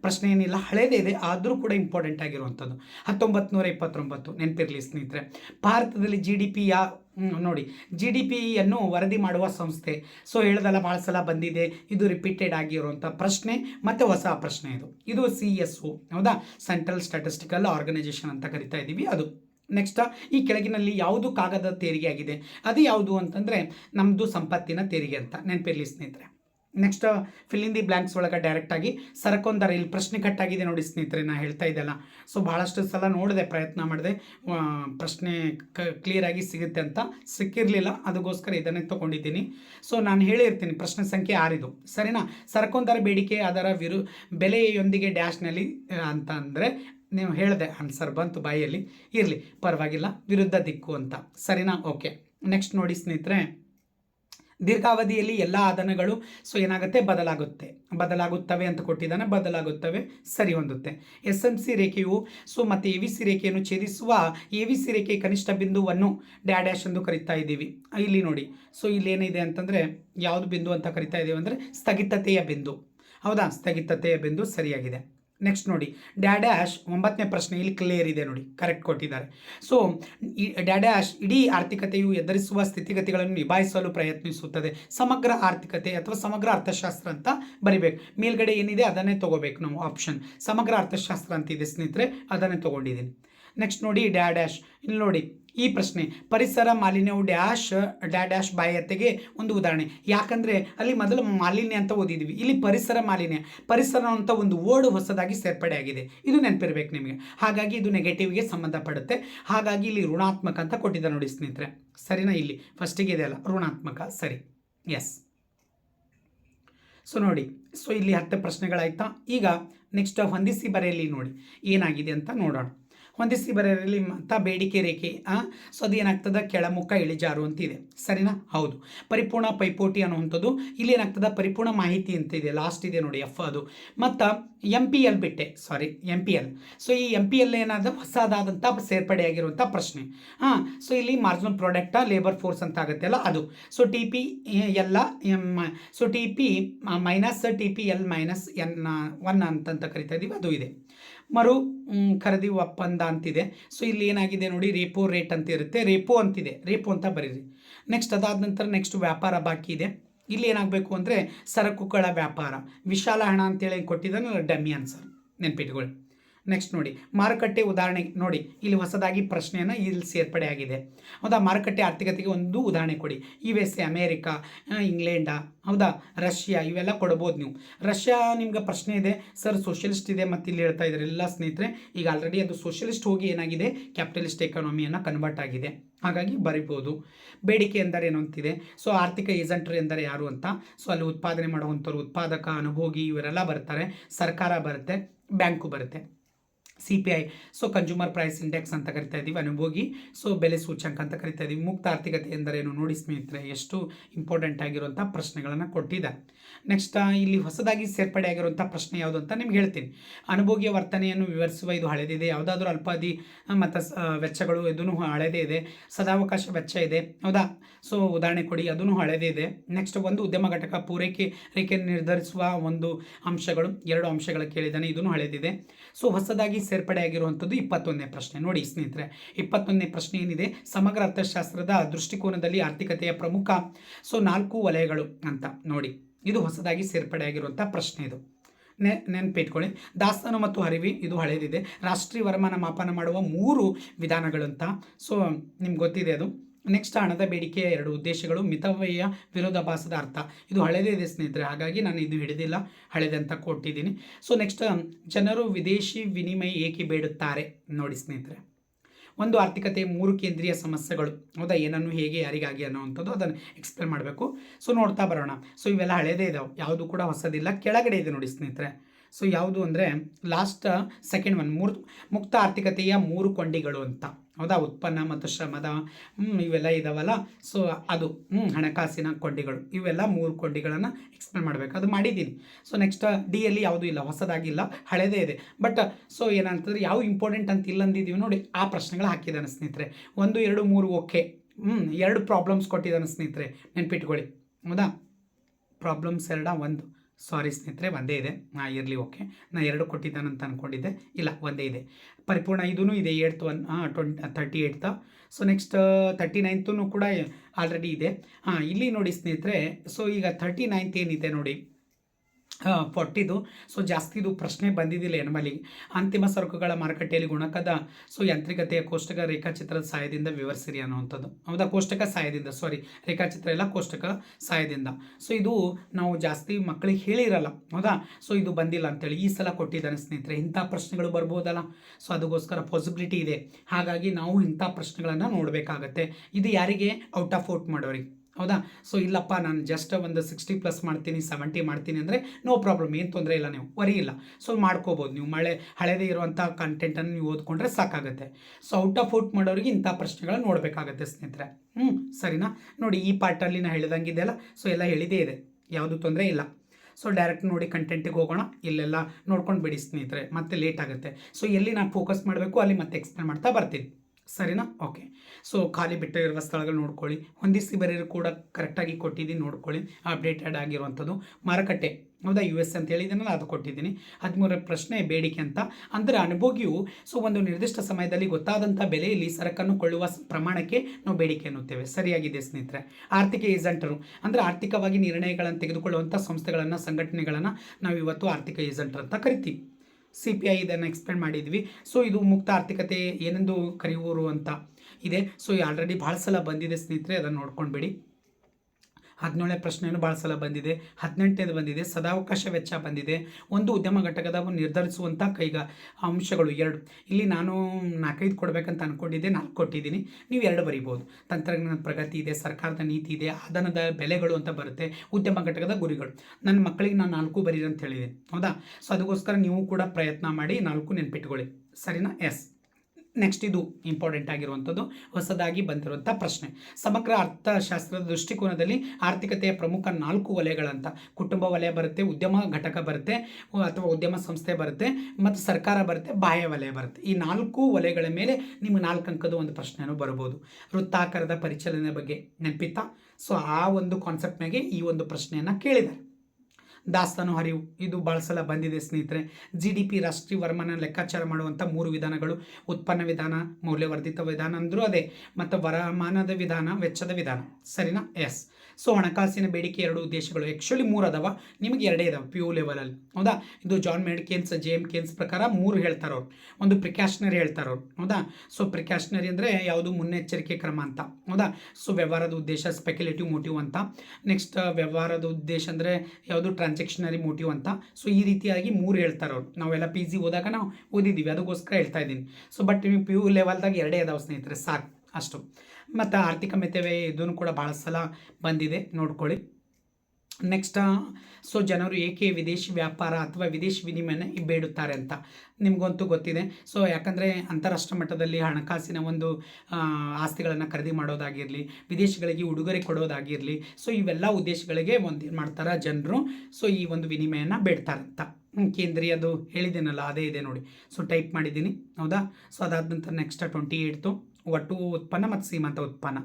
ಪ್ರಶ್ನೆ ಏನಿಲ್ಲ, ಹಳೇದೇ ಇದೆ, ಆದರೂ ಕೂಡ ಇಂಪಾರ್ಟೆಂಟ್ ಆಗಿರುವಂಥದ್ದು. ಹತ್ತೊಂಬತ್ತು ನೂರ ಇಪ್ಪತ್ತೊಂಬತ್ತು. ನೆನಪಿರಲಿ ಸ್ನೇಹಿತರೆ. ಭಾರತದಲ್ಲಿ ಜಿ ಡಿ ಪಿ ನೋಡಿ. ಜಿ ಡಿ ಪಿಯನ್ನು ವರದಿ ಮಾಡುವ ಸಂಸ್ಥೆ. ಸೊ ಹೇಳ್ದಲ್ಲ ಭಾಳ ಸಲ ಬಂದಿದೆ. ಇದು ರಿಪೀಟೆಡ್ ಆಗಿರುವಂಥ ಪ್ರಶ್ನೆ ಮತ್ತು ಹೊಸ ಪ್ರಶ್ನೆ ಇದು. ಇದು ಸಿ ಎಸ್ ಒ ಹೌದಾ? ಸೆಂಟ್ರಲ್ ಸ್ಟ್ಯಾಟಿಸ್ಟಿಕಲ್ ಆರ್ಗನೈಸೇಷನ್ ಅಂತ ಕರಿತಾ ಇದ್ದೀವಿ ಅದು. ನೆಕ್ಸ್ಟ್ ಈ ಕೆಳಗಿನಲ್ಲಿ ಯಾವುದು ಕಾಗದ ತೆರಿಗೆ ಆಗಿದೆ? ಅದು ಯಾವುದು ಅಂತಂದರೆ ನಮ್ಮದು ಸಂಪತ್ತಿನ ತೆರಿಗೆ ಅಂತ, ನೆನಪಿರಲಿ ಸ್ನೇಹಿತರೆ. ನೆಕ್ಸ್ಟ್ ಫಿಲ್ ದಿ ಬ್ಲ್ಯಾಂಕ್ಸ್ ಒಳಗೆ ಡೈರೆಕ್ಟಾಗಿ ಸರಕೊಂದರ ಇಲ್ಲಿ ಪ್ರಶ್ನೆ ಕಟ್ಟಾಗಿದೆ ನೋಡಿ ಸ್ನೇಹಿತರೆ ನಾನು ಹೇಳ್ತಾ ಇದ್ದಲ್ಲ ಸೊ ಭಾಳಷ್ಟು ಸಲ ನೋಡಿದೆ, ಪ್ರಯತ್ನ ಮಾಡಿದೆ ಪ್ರಶ್ನೆ ಕ ಕ್ಲಿಯರಾಗಿ ಸಿಗುತ್ತೆ ಅಂತ ಸಿಕ್ಕಿರಲಿಲ್ಲ, ಅದಕ್ಕೋಸ್ಕರ ಇದನ್ನೇ ತೊಗೊಂಡಿದ್ದೀನಿ. ಸೊ ನಾನು ಹೇಳಿರ್ತೀನಿ ಪ್ರಶ್ನೆ ಸಂಖ್ಯೆ ಆರಿದು. ಸರಿನಾ? ಸರಕೊಂದರ ಬೇಡಿಕೆ ಅದರ ವಿರು, ಬೆಲೆಯೊಂದಿಗೆ ಡ್ಯಾಶ್ನಲ್ಲಿ ಅಂತ ಅಂದರೆ ನೀವು ಹೇಳಿದೆ ಆನ್ಸರ್ ಬಂತು ಬಾಯಲ್ಲಿ, ಇರಲಿ, ಪರವಾಗಿಲ್ಲ, ವಿರುದ್ಧ ದಿಕ್ಕು ಅಂತ. ಸರಿನಾ? ಓಕೆ. ನೆಕ್ಸ್ಟ್ ನೋಡಿ ಸ್ನೇಹಿತರೆ, ದೀರ್ಘಾವಧಿಯಲ್ಲಿ ಎಲ್ಲ ಆದನಗಳು ಸೊ ಏನಾಗುತ್ತೆ? ಬದಲಾಗುತ್ತೆ. ಬದಲಾಗುತ್ತವೆ ಅಂತ ಕೊಟ್ಟಿದ್ದಾನೆ, ಬದಲಾಗುತ್ತವೆ, ಸರಿ ಹೊಂದುತ್ತೆ. ಎಸ್ ಎಂ ಸಿ ರೇಖೆಯು, ಸೊ ಮತ್ತು ಎ ವಿ ಸಿ ರೇಖೆಯನ್ನು ಛೇದಿಸುವ ಎ ವಿ ಸಿ ರೇಖೆ ಕನಿಷ್ಠ ಬಿಂದುವನ್ನು ಡ್ಯಾಡ್ಯಾಶ್ ಎಂದು ಕರಿತಾ ಇದ್ದೀವಿ. ಇಲ್ಲಿ ನೋಡಿ, ಸೊ ಇಲ್ಲಿ ಏನಿದೆ ಅಂತಂದರೆ, ಯಾವುದು ಬಿಂದು ಅಂತ ಕರಿತಾ ಇದ್ದೀವಿ ಅಂದರೆ ಸ್ಥಗಿತತೆಯ ಬಿಂದು. ಹೌದಾ? ಸ್ಥಗಿತತೆಯ ಬಿಂದು ಸರಿಯಾಗಿದೆ. ನೆಕ್ಸ್ಟ್ ನೋಡಿ ಡ್ಯಾಡ್ಯಾಶ್ ಒಂಬತ್ತನೇ ಪ್ರಶ್ನೆ ಇಲ್ಲಿ ಕ್ಲಿಯರ್ ಇದೆ ನೋಡಿ ಕರೆಕ್ಟ್ ಕೊಟ್ಟಿದ್ದಾರೆ. ಸೊ ಡ್ಯಾಡ್ಯಾಶ್ ಇಡೀ ಆರ್ಥಿಕತೆಯು ಎದುರಿಸುವ ಸ್ಥಿತಿಗತಿಗಳನ್ನು ನಿಭಾಯಿಸಲು ಪ್ರಯತ್ನಿಸುತ್ತದೆ. ಸಮಗ್ರ ಆರ್ಥಿಕತೆ ಅಥವಾ ಸಮಗ್ರ ಅರ್ಥಶಾಸ್ತ್ರ ಅಂತ ಬರಿಬೇಕು. ಮೇಲ್ಗಡೆ ಏನಿದೆ ಅದನ್ನೇ ತಗೋಬೇಕು ನಾವು ಆಪ್ಷನ್ ಸಮಗ್ರ ಅರ್ಥಶಾಸ್ತ್ರ ಅಂತ ಇದೆ ಸ್ನೇಹಿತರೆ, ಅದನ್ನೇ ತಗೊಂಡಿದ್ದೀನಿ. ನೆಕ್ಸ್ಟ್ ನೋಡಿ ಡ್ಯಾಡ್ಯಾಶ್ ಇಲ್ಲಿ ನೋಡಿ ಈ ಪ್ರಶ್ನೆ, ಪರಿಸರ ಮಾಲಿನ್ಯವು ಡ್ಯಾಶ್, ಡ್ಯಾ ಡ್ಯಾಶ್ ಬಾಹ್ಯತೆಗೆ ಒಂದು ಉದಾಹರಣೆ. ಯಾಕಂದರೆ ಅಲ್ಲಿ ಮೊದಲು ಮಾಲಿನ್ಯ ಅಂತ ಓದಿದ್ವಿ. ಇಲ್ಲಿ ಪರಿಸರ ಮಾಲಿನ್ಯ, ಪರಿಸರ ಅಂತ ಒಂದು ವರ್ಡ್ ಹೊಸದಾಗಿ ಸೇರ್ಪಡೆ ಆಗಿದೆ. ಇದು ನೆನಪಿರ್ಬೇಕು ನಿಮಗೆ. ಹಾಗಾಗಿ ಇದು ನೆಗೆಟಿವ್ಗೆ ಸಂಬಂಧಪಡುತ್ತೆ. ಹಾಗಾಗಿ ಇಲ್ಲಿ ಋಣಾತ್ಮಕ ಅಂತ ಕೊಟ್ಟಿದ್ದಾರೆ ನೋಡಿ ಸ್ನೇಹಿತರೆ. ಸರಿನಾ ಇಲ್ಲಿ? ಫಸ್ಟಿಗೆ ಇದೆ ಅಲ್ಲ, ಋಣಾತ್ಮಕ. ಸರಿ. ಎಸ್ ಸೊ ನೋಡಿ. ಸೊ ಇಲ್ಲಿ ಹತ್ತು ಪ್ರಶ್ನೆಗಳಾಯ್ತಾ? ಈಗ ನೆಕ್ಸ್ಟ್ ಹೊಂದಿಸಿ ಬರೆಯಲ್ಲಿ ನೋಡಿ. ಏನಾಗಿದೆ ಅಂತ ನೋಡೋಣ. ಹೊಂದಿಸಿ ಬರೆಯಲ್ಲಿ ಮತ ಬೇಡಿಕೆ ರೇಖೆ ಸೊ ಅದು ಏನಾಗ್ತದೆ? ಕೆಳಮುಖ ಇಳಿಜಾರು ಅಂತಿದೆ. ಸರಿನಾ? ಹೌದು. ಪರಿಪೂರ್ಣ ಪೈಪೋಟಿ ಅನ್ನುವಂಥದ್ದು, ಇಲ್ಲಿ ಏನಾಗ್ತದೆ? ಪರಿಪೂರ್ಣ ಮಾಹಿತಿ ಅಂತ ಇದೆ ಲಾಸ್ಟ್ ಇದೆ ನೋಡಿ, ಎಫ್ ಅದು. ಮತ್ತು ಎಂ ಪಿ ಎಲ್ ಬಿಟ್ಟೆ. Sorry, M P L. So ಈ ಎಂ ಪಿ ಎಲ್ ಏನಾದ? ಹೊಸದಾದಂಥ ಸೇರ್ಪಡೆಯಾಗಿರುವಂಥ ಪ್ರಶ್ನೆ. ಹಾಂ ಸೊ ಇಲ್ಲಿ ಮಾರ್ಜಿನಲ್ ಪ್ರಾಡಕ್ಟ ಲೇಬರ್ ಫೋರ್ಸ್ ಅಂತ ಆಗುತ್ತೆ ಅಲ್ಲ, ಅದು. So T P L M so T P minus T P L minus N one ಅಂತಂತ ಕರಿತಾ ಇದ್ದೀವಿ ಅದು ಇದೆ. ಮರು ಖರೀದಿ ಒಪ್ಪಂದ ಅಂತಿದೆ. ಸೊ ಇಲ್ಲಿ ಏನಾಗಿದೆ ನೋಡಿ ರೇಪೋ ರೇಟ್ ಅಂತ ಇರುತ್ತೆ. ರೇಪೋ ಅಂತಿದೆ. ರೇಪೋ ಅಂತ ಬರೀರಿ. ನೆಕ್ಸ್ಟ್ ಅದಾದ ನಂತರ ನೆಕ್ಸ್ಟ್ ವ್ಯಾಪಾರ ಬಾಕಿ ಇದೆ. ಇಲ್ಲಿ ಏನಾಗಬೇಕು ಅಂದರೆ ಸರಕುಗಳ ವ್ಯಾಪಾರ. ವಿಶಾಲ ಹಣ ಅಂತೇಳಿ ಕೊಟ್ಟಿದ್ದಾನೆ ಡಮ್ಮಿ ಆನ್ಸರ್ ನೆನ್ಪಿಟ್ಕೊಳ್ಳಿ. ನೆಕ್ಸ್ಟ್ ನೋಡಿ, ಮಾರುಕಟ್ಟೆ ಉದಾಹರಣೆ ನೋಡಿ. ಇಲ್ಲಿ ಹೊಸದಾಗಿ ಪ್ರಶ್ನೆಯನ್ನು ಇಲ್ಲಿ ಸೇರ್ಪಡೆ ಆಗಿದೆ. ಹೌದಾ, ಮಾರುಕಟ್ಟೆ ಆರ್ಥಿಕತೆಗೆ ಒಂದು ಉದಾಹರಣೆ ಕೊಡಿ. ಯು ಎಸ್ ಎ ಅಮೇರಿಕಾ ಇಂಗ್ಲೆಂಡಾ ಹೌದಾ ರಷ್ಯಾ ಇವೆಲ್ಲ ಕೊಡ್ಬೋದು ನೀವು. ರಷ್ಯಾ ನಿಮ್ಗೆ ಪ್ರಶ್ನೆ ಇದೆ ಸರ್ ಸೋಷಿಯಲಿಸ್ಟ್ ಇದೆ ಮತ್ತು ಇಲ್ಲಿ ಹೇಳ್ತಾ ಇದ್ದಾರೆ ಎಲ್ಲ ಸ್ನೇಹಿತರೆ. ಈಗ ಆಲ್ರೆಡಿ ಅದು ಸೋಷಿಯಲಿಸ್ಟ್ ಹೋಗಿ ಏನಾಗಿದೆ? ಕ್ಯಾಪಿಟಲಿಸ್ಟ್ ಎಕಾನಮಿಯನ್ನು ಕನ್ವರ್ಟ್ ಆಗಿದೆ. ಹಾಗಾಗಿ ಬರಿಬೋದು. ಬೇಡಿಕೆ ಎಂದರೆ ಏನು ಅಂತಿದೆ? ಸೊ ಆರ್ಥಿಕ ಏಜೆಂಟರು ಎಂದರೆ ಯಾರು ಅಂತ? ಸೊ ಅಲ್ಲಿ ಉತ್ಪಾದನೆ ಮಾಡುವಂಥವ್ರು, ಉತ್ಪಾದಕ, ಅನುಭೋಗಿ ಇವರೆಲ್ಲ ಬರ್ತಾರೆ. ಸರ್ಕಾರ ಬರುತ್ತೆ, ಬ್ಯಾಂಕು ಬರುತ್ತೆ. C P I so consumer price index ಅಂತ ಕರಿತಾ ಇದ್ದೀವಿ ಅನುಭೋಗಿ. ಸೊ ಬೆಲೆ ಸೂಚ್ಯಂಕ ಅಂತ ಕರಿತಾ ಇದ್ದೀವಿ ಮುಕ್ತ ಆರ್ಥಿಕತೆ ಎಂದರೇನು? ನೋಡಿ ಸ್ನೇಹಿತರೆ, ಎಷ್ಟು ಇಂಪಾರ್ಟೆಂಟ್ ಆಗಿರುವಂಥ ಪ್ರಶ್ನೆಗಳನ್ನು ಕೊಟ್ಟಿದ್ದಾರೆ ನೆಕ್ಸ್ಟ್ ಇಲ್ಲಿ ಹೊಸದಾಗಿ ಸೇರ್ಪಡೆ ಆಗಿರುವಂಥ ಪ್ರಶ್ನೆ ಯಾವುದು ಅಂತ ನಿಮ್ಗೆ ಹೇಳ್ತೀನಿ. ಅನುಭೋಗಿಯ ವರ್ತನೆಯನ್ನು ವಿವರಿಸುವ ಇದು ಹಳೆದಿದೆ. ಯಾವುದಾದ್ರೂ ಅಲ್ಪಾವಧಿ ಮತ್ತು ವೆಚ್ಚಗಳು ಇದೂ ಹಳೆದೇ ಇದೆ. ಸದಾವಕಾಶ ವೆಚ್ಚ ಇದೆ. ಹೌದಾ? ಸೊ ಉದಾಹರಣೆ ಕೊಡಿ. ಅದೂ ಹಳೆದೇ ಇದೆ. ನೆಕ್ಸ್ಟ್ ಒಂದು ಉದ್ಯಮ ಘಟಕ ಪೂರೈಕೆ, ರೇಖೆ ನಿರ್ಧರಿಸುವ ಒಂದು ಅಂಶಗಳು, ಎರಡು ಅಂಶಗಳ ಕೇಳಿದ್ದಾನೆ. ಇದೂ ಹಳೆದಿದೆ. ಸೊ ಹೊಸದಾಗಿ ಸೇರ್ಪಡೆ ಆಗಿರುವಂಥದ್ದು ಇಪ್ಪತ್ತೊಂದನೇ ಪ್ರಶ್ನೆ. ನೋಡಿ ಸ್ನೇಹಿತರೆ, ಇಪ್ಪತ್ತೊಂದನೇ ಪ್ರಶ್ನೆ ಏನಿದೆ? ಸಮಗ್ರ ಅರ್ಥಶಾಸ್ತ್ರದ ದೃಷ್ಟಿಕೋನದಲ್ಲಿ ಆರ್ಥಿಕತೆಯ ಪ್ರಮುಖ, ಸೊ ನಾಲ್ಕು ವಲಯಗಳು ಅಂತ. ನೋಡಿ, ಇದು ಹೊಸದಾಗಿ ಸೇರ್ಪಡೆಯಾಗಿರುವಂಥ ಪ್ರಶ್ನೆ ಇದು. ನೆ, ನೆನಪಿಟ್ಕೊಳ್ಳಿ. ದಾಸ್ತಾನು ಮತ್ತು ಹರಿವಿ ಇದು ಹಳೇದಿದೆ. ರಾಷ್ಟ್ರೀಯ ವರಮಾನ ಮಾಪನ ಮಾಡುವ ಮೂರು ವಿಧಾನಗಳಂತ. ಸೊ, ನಿಮ್ಗೆ ಗೊತ್ತಿದೆ ಅದು. ನೆಕ್ಸ್ಟ್ ಹಣದ ಬೇಡಿಕೆಯ ಎರಡು ಉದ್ದೇಶಗಳು ಮಿತವ್ಯಯ ವಿರೋಧಾಭಾಸದ ಅರ್ಥ. ಇದು ಹಳೆದೇ ಇದೆ ಸ್ನೇಹಿತರೆ, ಹಾಗಾಗಿ ನಾನು ಇದು ಹಿಡಿದಿಲ್ಲ, ಹಳೆದೆ ಅಂತ ಕೊಟ್ಟಿದ್ದೀನಿ. ಸೊ ನೆಕ್ಸ್ಟ್ ಜನರು ವಿದೇಶಿ ವಿನಿಮಯ ಏಕೆ ಬೇಡುತ್ತಾರೆ ನೋಡಿ ಸ್ನೇಹಿತರೆ. ಒಂದು ಆರ್ಥಿಕತೆ, ಮೂರು ಕೇಂದ್ರೀಯ ಸಮಸ್ಯೆಗಳು, ಹೌದಾ, ಏನನ್ನು ಹೇಗೆ, ಯಾರಿಗಾಗಿ ಅನ್ನೋವಂಥದ್ದು ಅದನ್ನು ಎಕ್ಸ್ಪ್ಲೇನ್ ಮಾಡಬೇಕು. ಸೊ ನೋಡ್ತಾ ಬರೋಣ. ಸೊ ಇವೆಲ್ಲ ಹಳೆದೇ ಇದಾವೆ, ಯಾವುದು ಕೂಡ ಹೊಸದಿಲ್ಲ, ಕೆಳಗಡೆ ಇದೆ ನೋಡಿ ಸ್ನೇಹಿತರೆ. ಸೊ ಯಾವುದು ಅಂದರೆ ಲಾಸ್ಟ್ ಸೆಕೆಂಡ್ ಒನ್ ಮೂರು ಮುಕ್ತ ಆರ್ಥಿಕತೆಯ ಮೂರು ಕೊಂಡಿಗಳು ಅಂತ. ಹೌದಾ? ಉತ್ಪನ್ನ ಮತ್ತು ಶ್ರಮದ ಇವೆಲ್ಲ ಇದಾವಲ್ಲ? ಸೊ ಅದು ಹಣಕಾಸಿನ ಕೊಂಡಿಗಳು. ಇವೆಲ್ಲ ಮೂರು ಕೊಂಡಿಗಳನ್ನು ಎಕ್ಸ್ಪ್ಲೇನ್ ಮಾಡಬೇಕು. ಅದು ಮಾಡಿದ್ದೀನಿ. ಸೊ ನೆಕ್ಸ್ಟ್ ಡಿಯಲ್ಲಿ ಯಾವುದೂ ಇಲ್ಲ. ಹೊಸದಾಗಿಲ್ಲ. ಹಳೇದೇ ಇದೆ. ಬಟ್ ಸೊ ಏನಂತಂದ್ರೆ ಯಾವ ಇಂಪಾರ್ಟೆಂಟ್ ಅಂತ ಇಲ್ಲ ಅಂದಿದ್ದೀವಿ ನೋಡಿ, ಆ ಪ್ರಶ್ನೆಗಳು ಹಾಕಿದ್ದಾನೆ ಸ್ನೇಹಿತರೆ. ಒಂದು, ಎರಡು, ಮೂರು ಓಕೆ ಹ್ಞೂ ಎರಡು ಪ್ರಾಬ್ಲಮ್ಸ್ ಕೊಟ್ಟಿದ್ದಾನೆ ಸ್ನೇಹಿತರೆ. ನೆನ್ಪಿಟ್ಕೊಳ್ಳಿ. ಹೌದಾ? ಪ್ರಾಬ್ಲಮ್ಸ್ ಎರಡ, ಒಂದು. ಸಾರಿ ಸ್ನೇಹಿತರೆ, ಒಂದೇ ಇದೆ. ಹಾಂ ಇರಲಿ ಓಕೆ ನಾ ಎರಡು ಕೊಟ್ಟಿದ್ದಾನಂತ ಅಂದ್ಕೊಂಡಿದ್ದೆ ಇಲ್ಲ, ಒಂದೇ ಇದೆ. ಪರಿಪೂರ್ಣ ಇದೂ ಇದೆ ಏಟ್ ಒನ್ ಹಾಂ twenty thirty eighth so next thirty ninth ಕೂಡ ಆಲ್ರೆಡಿ ಇದೆ. ಹಾಂ, ಇಲ್ಲಿ ನೋಡಿ ಸ್ನೇಹಿತರೆ ಸೊ ಈಗ ತರ್ಟಿ ನೈನ್ತ್ ಏನಿದೆ ನೋಡಿ. ಫಾರ್ಟಿದು ಸೊ ಜಾಸ್ತಿ ಇದು ಪ್ರಶ್ನೆ ಬಂದಿದ್ದಿಲ್ಲ ಎನ್ಮಲಿಗೆ ಅಂತಿಮ ಸರಕುಗಳ ಮಾರುಕಟ್ಟೆಯಲ್ಲಿ ಗುಣಕದ ಸೊ ಯಾಂತ್ರಿಕತೆಯ ಕೋಷ್ಟಕ ರೇಖಾಚಿತ್ರದ ಸಹಾಯದಿಂದ ವಿವರಿಸಿರಿ ಅನ್ನುವಂಥದ್ದು. ಹೌದಾ? ಕೋಷ್ಟಕ ಸಹಾಯದಿಂದ ಸಾರಿ ರೇಖಾಚಿತ್ರ ಎಲ್ಲ ಕೋಷ್ಟಕ ಸಹಾಯದಿಂದ. ಸೊ ಇದು ನಾವು ಜಾಸ್ತಿ ಮಕ್ಕಳಿಗೆ ಹೇಳಿರಲ್ಲ. ಹೌದಾ? ಸೊ ಇದು ಬಂದಿಲ್ಲ ಅಂತೇಳಿ ಈ ಸಲ ಕೊಟ್ಟಿದ್ದಾನೆ ಸ್ನೇಹಿತರೆ. ಇಂಥ ಪ್ರಶ್ನೆಗಳು ಬರ್ಬೋದಲ್ಲ. ಸೊ ಅದಕ್ಕೋಸ್ಕರ ಪಾಸಿಬಿಲಿಟಿ ಇದೆ. ಹಾಗಾಗಿ ನಾವು ಇಂಥ ಪ್ರಶ್ನೆಗಳನ್ನು ನೋಡಬೇಕಾಗತ್ತೆ. ಇದು ಯಾರಿಗೆ? ಔಟ್ ಆಫ್ ಔಟ್ ಮಾಡೋರಿಗೆ. ಹೌದಾ? ಸೊ ಇಲ್ಲಪ್ಪ, ನಾನು ಜಸ್ಟ್ ಒಂದು ಸಿಕ್ಸ್ಟಿ ಪ್ಲಸ್ ಮಾಡ್ತೀನಿ ಸೆವೆಂಟಿ ಮಾಡ್ತೀನಿ ಅಂದರೆ ನೋ ಪ್ರಾಬ್ಲಮ್ ಏನು ತೊಂದರೆ ಇಲ್ಲ ನೀವು ವರಿ ಇಲ್ಲ. ಸೊ ಮಾಡ್ಕೋಬೋದು. ನೀವು ಮಳೆ, ಹಳೆದೇ ಇರುವಂಥ ಕಂಟೆಂಟನ್ನು ನೀವು ಓದ್ಕೊಂಡ್ರೆ ಸಾಕಾಗುತ್ತೆ. ಸೊ ಔಟ್ ಆಫ್ ಔಟ್ ಮಾಡೋರಿಗೆ ಇಂಥ ಪ್ರಶ್ನೆಗಳನ್ನ ನೋಡಬೇಕಾಗತ್ತೆ ಸ್ನೇಹಿತರೆ. ಹ್ಞೂ ಸರಿನಾ? ನೋಡಿ, ಈ ಪಾರ್ಟಲ್ಲಿ ನಾನು ಹೇಳಿದಂಗಿದೆಯಲ್ಲ ಸೊ ಎಲ್ಲ ಹೇಳಿದೇ ಇದೆ. ಯಾವುದು ತೊಂದರೆ ಇಲ್ಲ. ಸೊ ಡೈರೆಕ್ಟ್ ನೋಡಿ ಕಂಟೆಂಟಿಗೆ ಹೋಗೋಣ. ಇಲ್ಲೆಲ್ಲ ನೋಡ್ಕೊಂಡು ಬಿಡಿ ಸ್ನೇಹಿತರೆ. ಮತ್ತೆ ಲೇಟ್ ಆಗುತ್ತೆ. ಸೊ ಎಲ್ಲಿ ನಾನು ಫೋಕಸ್ ಮಾಡಬೇಕು, ಅಲ್ಲಿ ಮತ್ತೆ ಎಕ್ಸ್ಪ್ಲೇನ್ ಮಾಡ್ತಾ ಬರ್ತೀನಿ. ಸರಿನಾ? ಓಕೆ. ಸೊ ಖಾಲಿ ಬಿಟ್ಟಿರುವ ಸ್ಥಳಗಳು ನೋಡ್ಕೊಳ್ಳಿ. ಹೊಂದಿಸಿ ಬರೆಯರು ಕೂಡ ಕರೆಕ್ಟಾಗಿ ಕೊಟ್ಟಿದ್ದೀನಿ, ನೋಡ್ಕೊಳ್ಳಿ. ಅಪ್ಡೇಟೆಡ್ ಆಗಿರುವಂಥದ್ದು. ಮಾರುಕಟ್ಟೆ. ಹೌದಾ ಯು ಎಸ್ ಅಂತ ಹೇಳಿದ್ದೀನಲ್ಲ ಅದು ಕೊಟ್ಟಿದ್ದೀನಿ. ಹದಿಮೂರರ ಪ್ರಶ್ನೆ, ಬೇಡಿಕೆ ಅಂತ. ಅಂದರೆ ಅನುಭೋಗಿಯು, ಸೊ, ಒಂದು ನಿರ್ದಿಷ್ಟ ಸಮಯದಲ್ಲಿ ಗೊತ್ತಾದಂಥ ಬೆಲೆಯಲ್ಲಿ ಸರಕನ್ನು ಕೊಳ್ಳುವ ಪ್ರಮಾಣಕ್ಕೆ ನಾವು ಬೇಡಿಕೆ ಎನ್ನುತ್ತೇವೆ. ಸರಿಯಾಗಿದೆ, ಸ್ನೇಹಿತರೆ. ಆರ್ಥಿಕ ಏಜೆಂಟರು. ಅಂದರೆ ಆರ್ಥಿಕವಾಗಿ ನಿರ್ಣಯಗಳನ್ನು ತೆಗೆದುಕೊಳ್ಳುವಂಥ ಸಂಸ್ಥೆಗಳನ್ನು, ಸಂಘಟನೆಗಳನ್ನು ನಾವು ಇವತ್ತು ಆರ್ಥಿಕ ಏಜೆಂಟರ್ ಅಂತ ಕರಿತೀವಿ. ಸಿ ಪಿ ಐ ಇದನ್ನು ಎಕ್ಸ್ಪ್ಲೇನ್ ಮಾಡಿದ್ವಿ. ಸೊ ಇದು ಮುಕ್ತ ಆರ್ಥಿಕತೆ ಏನೆಂದು ಕರೆಯುವರು ಅಂತ ಇದೆ. ಸೊ ಆಲ್ರೆಡಿ ಭಾಳ ಸಲ ಬಂದಿದೆ ಸ್ನೇಹಿತರೆ, ಅದನ್ನು ನೋಡ್ಕೊಂಡ್ಬಿಡಿ. ಹದಿನೇಳನೇ ಪ್ರಶ್ನೆಯನ್ನು ಭಾಳ ಸಲ ಬಂದಿದೆ, ಹದಿನೆಂಟನೇದು ಬಂದಿದೆ, ಸದಾವಕಾಶ ವೆಚ್ಚ ಬಂದಿದೆ. ಒಂದು ಉದ್ಯಮ ಘಟಕದ ನಿರ್ಧರಿಸುವಂಥ ಕೈಗ ಅಂಶಗಳು ಎರಡು. ಇಲ್ಲಿ ನಾನು ನಾಲ್ಕೈದು ಕೊಡಬೇಕಂತ ಅಂದ್ಕೊಂಡಿದ್ದೆ ನಾಲ್ಕು ಕೊಟ್ಟಿದ್ದೀನಿ. ನೀವು ಎರಡು ಬರಿಬೋದು. ತಂತ್ರಜ್ಞಾನ ಪ್ರಗತಿ ಇದೆ, ಸರ್ಕಾರದ ನೀತಿ ಇದೆ ಆಧನದ ಬೆಲೆಗಳು ಅಂತ ಬರುತ್ತೆ, ಉದ್ಯಮ ಘಟಕದ ಗುರಿಗಳು. ನನ್ನ ಮಕ್ಕಳಿಗೆ ನಾನು ನಾಲ್ಕು ಬರೀರಿ ಅಂತ ಹೇಳಿದೆ. ಹೌದಾ? ಸೊ, ಅದಕ್ಕೋಸ್ಕರ ನೀವು ಕೂಡ ಪ್ರಯತ್ನ ಮಾಡಿ ನಾಲ್ಕು ನೆನ್ಪಿಟ್ಕೊಳ್ಳಿ. ಸರಿನಾ? ಎಸ್. ನೆಕ್ಸ್ಟ್ ಇದು ಇಂಪಾರ್ಟೆಂಟ್ ಆಗಿರುವಂಥದ್ದು, ಹೊಸದಾಗಿ ಬಂದಿರುವಂಥ ಪ್ರಶ್ನೆ. ಸಮಗ್ರ ಅರ್ಥಶಾಸ್ತ್ರದ ದೃಷ್ಟಿಕೋನದಲ್ಲಿ ಆರ್ಥಿಕತೆಯ ಪ್ರಮುಖ ನಾಲ್ಕು ವಲಯಗಳಂತ, ಕುಟುಂಬ ವಲಯ ಬರುತ್ತೆ, ಉದ್ಯಮ ಘಟಕ ಬರುತ್ತೆ, ಅಥವಾ ಉದ್ಯಮ ಸಂಸ್ಥೆ ಬರುತ್ತೆ, ಮತ್ತು ಸರ್ಕಾರ ಬರುತ್ತೆ, ಬಾಹ್ಯ ವಲಯ ಬರುತ್ತೆ. ಈ ನಾಲ್ಕು ವಲಯಗಳ ಮೇಲೆ ನಿಮಗೆ ನಾಲ್ಕು ಅಂಕದ ಒಂದು ಪ್ರಶ್ನೆಯನ್ನು ಬರಬಹುದು ವೃತ್ತಾಕಾರದ ಪರಿಚಲನೆ ಬಗ್ಗೆ ನೆನಪಿತ್ತಾ? ಸೊ ಆ ಒಂದು ಕಾನ್ಸೆಪ್ಟ್ನಾಗೆ ಈ ಒಂದು ಪ್ರಶ್ನೆಯನ್ನು ಕೇಳಿದ್ದಾರೆ. ದಾಸ್ತಾನು ಹರಿವು. ಇದು ಭಾಳ ಬಂದಿದೆ ಸ್ನೇಹಿತರೆ. ಜಿ ಡಿ ಪಿ ರಾಷ್ಟ್ರೀಯ ವರಮಾನ ಲೆಕ್ಕಾಚಾರ ಮಾಡುವಂಥ ಮೂರು ವಿಧಾನಗಳು. ಉತ್ಪನ್ನ ವಿಧಾನ, ಮೌಲ್ಯವರ್ಧಿತ ವಿಧಾನ ಅಂದರೂ ಅದೇ. ಮತ್ತು ವರಮಾನದ ವಿಧಾನ, ವೆಚ್ಚದ ವಿಧಾನ. ಸರಿನಾ? ಎಸ್ ಸೊ ಹಣಕಾಸಿನ ಬೇಡಿಕೆ ಎರಡು ಉದ್ದೇಶಗಳು. ಆ್ಯಕ್ಚುಲಿ ಮೂರು ಅದಾವ. ನಿಮಗೆ ಎರಡೇ ಇದಾವೆ ಪಿ ಯು ಲೆವೆಲಲ್ಲಿ ಹೌದಾ? ಇದು John Maynard Keynes J M Keynes ಪ್ರಕಾರ ಮೂರು ಹೇಳ್ತಾರೆ ಅವ್ರು. ಒಂದು ಪ್ರಿಕಾಷನರಿ ಹೇಳ್ತಾರೆ ಅವ್ರು. ಹೌದಾ? ಸೊ ಪ್ರಿಕಾಷನರಿ ಅಂದರೆ ಯಾವುದು ಮುನ್ನೆಚ್ಚರಿಕೆ ಕ್ರಮ ಅಂತ. ಹೌದಾ? ಸೊ ವ್ಯವಹಾರದ ಉದ್ದೇಶ ಸ್ಪೆಕ್ಯುಲೇಟಿವ್ ಮೋಟಿವ್ ಅಂತ. ನೆಕ್ಸ್ಟ್ ವ್ಯವಹಾರದ ಉದ್ದೇಶ ಅಂದರೆ ಯಾವುದು ಟ್ರಾನ್ಸಾಕ್ಷನರಿ ಮೋಟಿವ್ ಅಂತ. ಸೊ ಈ ರೀತಿಯಾಗಿ ಮೂರು ಹೇಳ್ತಾರೆ ಅವ್ರು. ನಾವೆಲ್ಲ ಪಿ ಜಿ ಹೋದಾಗ ನಾವು ಓದಿದ್ದೀವಿ. ಅದಕ್ಕೋಸ್ಕರ ಹೇಳ್ತಾ ಇದ್ದೀನಿ. ಸೊ ಬಟ್ ನೀವು ಪಿ ಯು ಲೆವೆಲ್ದಾಗ ಎರಡೇ ಅದಾವೆ ಸ್ನೇಹಿತರೆ, ಸಾಕು. ಅಷ್ಟು. ಮತ್ತು ಆರ್ಥಿಕ ಮಿತವ್ಯಯ ಇದನ್ನು ಕೂಡ ಭಾಳ ಸಲ ಬಂದಿದೆ, ನೋಡ್ಕೊಳ್ಳಿ. ನೆಕ್ಸ್ಟ್ ಸೊ ಜನರು ಏಕೆ ವಿದೇಶಿ ವ್ಯಾಪಾರ ಅಥವಾ ವಿದೇಶಿ ವಿನಿಮಯನ ಬೇಡುತ್ತಾರೆ ಅಂತ ನಿಮಗಂತೂ ಗೊತ್ತಿದೆ. ಸೊ ಯಾಕಂದರೆ ಅಂತಾರಾಷ್ಟ್ರ ಮಟ್ಟದಲ್ಲಿ ಹಣಕಾಸಿನ ಒಂದು ಆಸ್ತಿಗಳನ್ನು ಖರೀದಿ ಮಾಡೋದಾಗಿರಲಿ, ವಿದೇಶಗಳಿಗೆ ಉಡುಗೊರೆ ಕೊಡೋದಾಗಿರಲಿ ಸೊ ಇವೆಲ್ಲ ಉದ್ದೇಶಗಳಿಗೆ ಒಂದು ಏನು ಮಾಡ್ತಾರೆ ಜನರು ಸೊ ಈ ಒಂದು ವಿನಿಮಯನ ಬೇಡ್ತಾರೆ ಅಂತ. ಕೇಂದ್ರೀಯದು ಹೇಳಿದ್ದೇನಲ್ಲ ಅದೇ ಇದೆ ನೋಡಿ. ಸೊ ಟೈಪ್ ಮಾಡಿದ್ದೀನಿ, ಹೌದಾ? ಸೊ ಅದಾದ ನಂತರ ನೆಕ್ಸ್ಟ್ ಟ್ವೆಂಟಿ ಏಯ್ಟ್ತು ಒಟ್ಟು ಉತ್ಪನ್ನ ಮತ್ತು ಸೀಮಂತ ಉತ್ಪನ್ನ.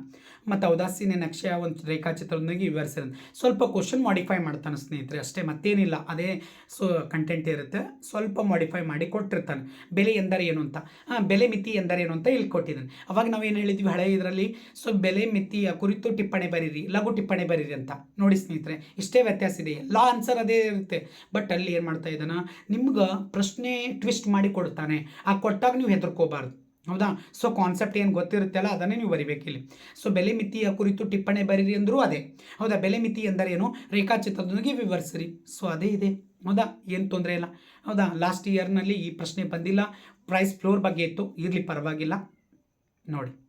ಮತ್ತು ಔದಾಸೀನ ನಕ್ಷೆಯ ಒಂದು ರೇಖಾಚಿತ್ರದೊಂದಿಗೆ ವಿವರಿಸಿರೋದು. ಸ್ವಲ್ಪ ಕ್ವಶನ್ ಮಾಡಿಫೈ ಮಾಡ್ತಾನೆ ಸ್ನೇಹಿತರೆ, ಅಷ್ಟೇ ಮತ್ತೇನಿಲ್ಲ. ಅದೇ ಸೊ ಕಂಟೆಂಟ್ ಇರುತ್ತೆ. ಸ್ವಲ್ಪ ಮಾಡಿಫೈ ಮಾಡಿ ಕೊಟ್ಟಿರ್ತಾನೆ. ಬೆಲೆ ಎಂದರೆ ಏನು ಅಂತ? ಬೆಲೆ ಮಿತಿ ಎಂದರೆ ಏನು ಅಂತ ಇಲ್ಲಿ ಕೊಟ್ಟಿದ್ದಾನೆ ಅವಾಗ ಏನು ಹೇಳಿದ್ವಿ? ಹಳೆ ಇದರಲ್ಲಿ ಸೊ, ಬೆಲೆ ಮಿತಿಯ ಕುರಿತು ಟಿಪ್ಪಣಿ ಬರೀರಿ, ಲಘು ಟಿಪ್ಪಣಿ ಬರೀರಿ ಅಂತ. ನೋಡಿ ಸ್ನೇಹಿತರೆ, ಇಷ್ಟೇ ವ್ಯತ್ಯಾಸ ಇದೆ. ಎಲ್ಲ ಆನ್ಸರ್ ಅದೇ ಇರುತ್ತೆ. ಬಟ್ ಅಲ್ಲಿ ಏನು ಮಾಡ್ತಾ ಇದ್ದಾನ? ನಿಮ್ಗೆ ಪ್ರಶ್ನೆ ಟ್ವಿಸ್ಟ್ ಮಾಡಿ ಕೊಡ್ತಾನೆ. ಆ ಕೊಟ್ಟಾಗ ನೀವು ಹೆದರ್ಕೋಬಾರ್ದು. ಹೌದಾ? ಸೊ ಕಾನ್ಸೆಪ್ಟ್ ಏನು ಗೊತ್ತಿರುತ್ತಲ್ಲ, ಅದನ್ನೇ ನೀವು ಬರಿಬೇಕಿಲ್ಲಿ. ಸೊ ಬೆಲೆ ಮಿತಿಯ ಕುರಿತು ಟಿಪ್ಪಣಿ ಬರೀರಿ ಅಂದರೂ ಅದೇ. ಹೌದಾ? ಬೆಲೆ ಮಿತಿ ಏನು? ರೇಖಾಚಿತ್ರದೊಂದಿಗೆ ವಿವರಿಸಿರಿ. ಸೊ ಅದೇ ಇದೆ. ಹೌದಾ? ಏನು ತೊಂದರೆ ಇಲ್ಲ. ಹೌದಾ? ಲಾಸ್ಟ್ ಇಯರ್ನಲ್ಲಿ ಈ ಪ್ರಶ್ನೆ ಬಂದಿಲ್ಲ. ಪ್ರೈಸ್ ಫ್ಲೋರ್ ಬಗ್ಗೆ ಇತ್ತು. ಇರಲಿ ಪರವಾಗಿಲ್ಲ. ನೋಡಿ.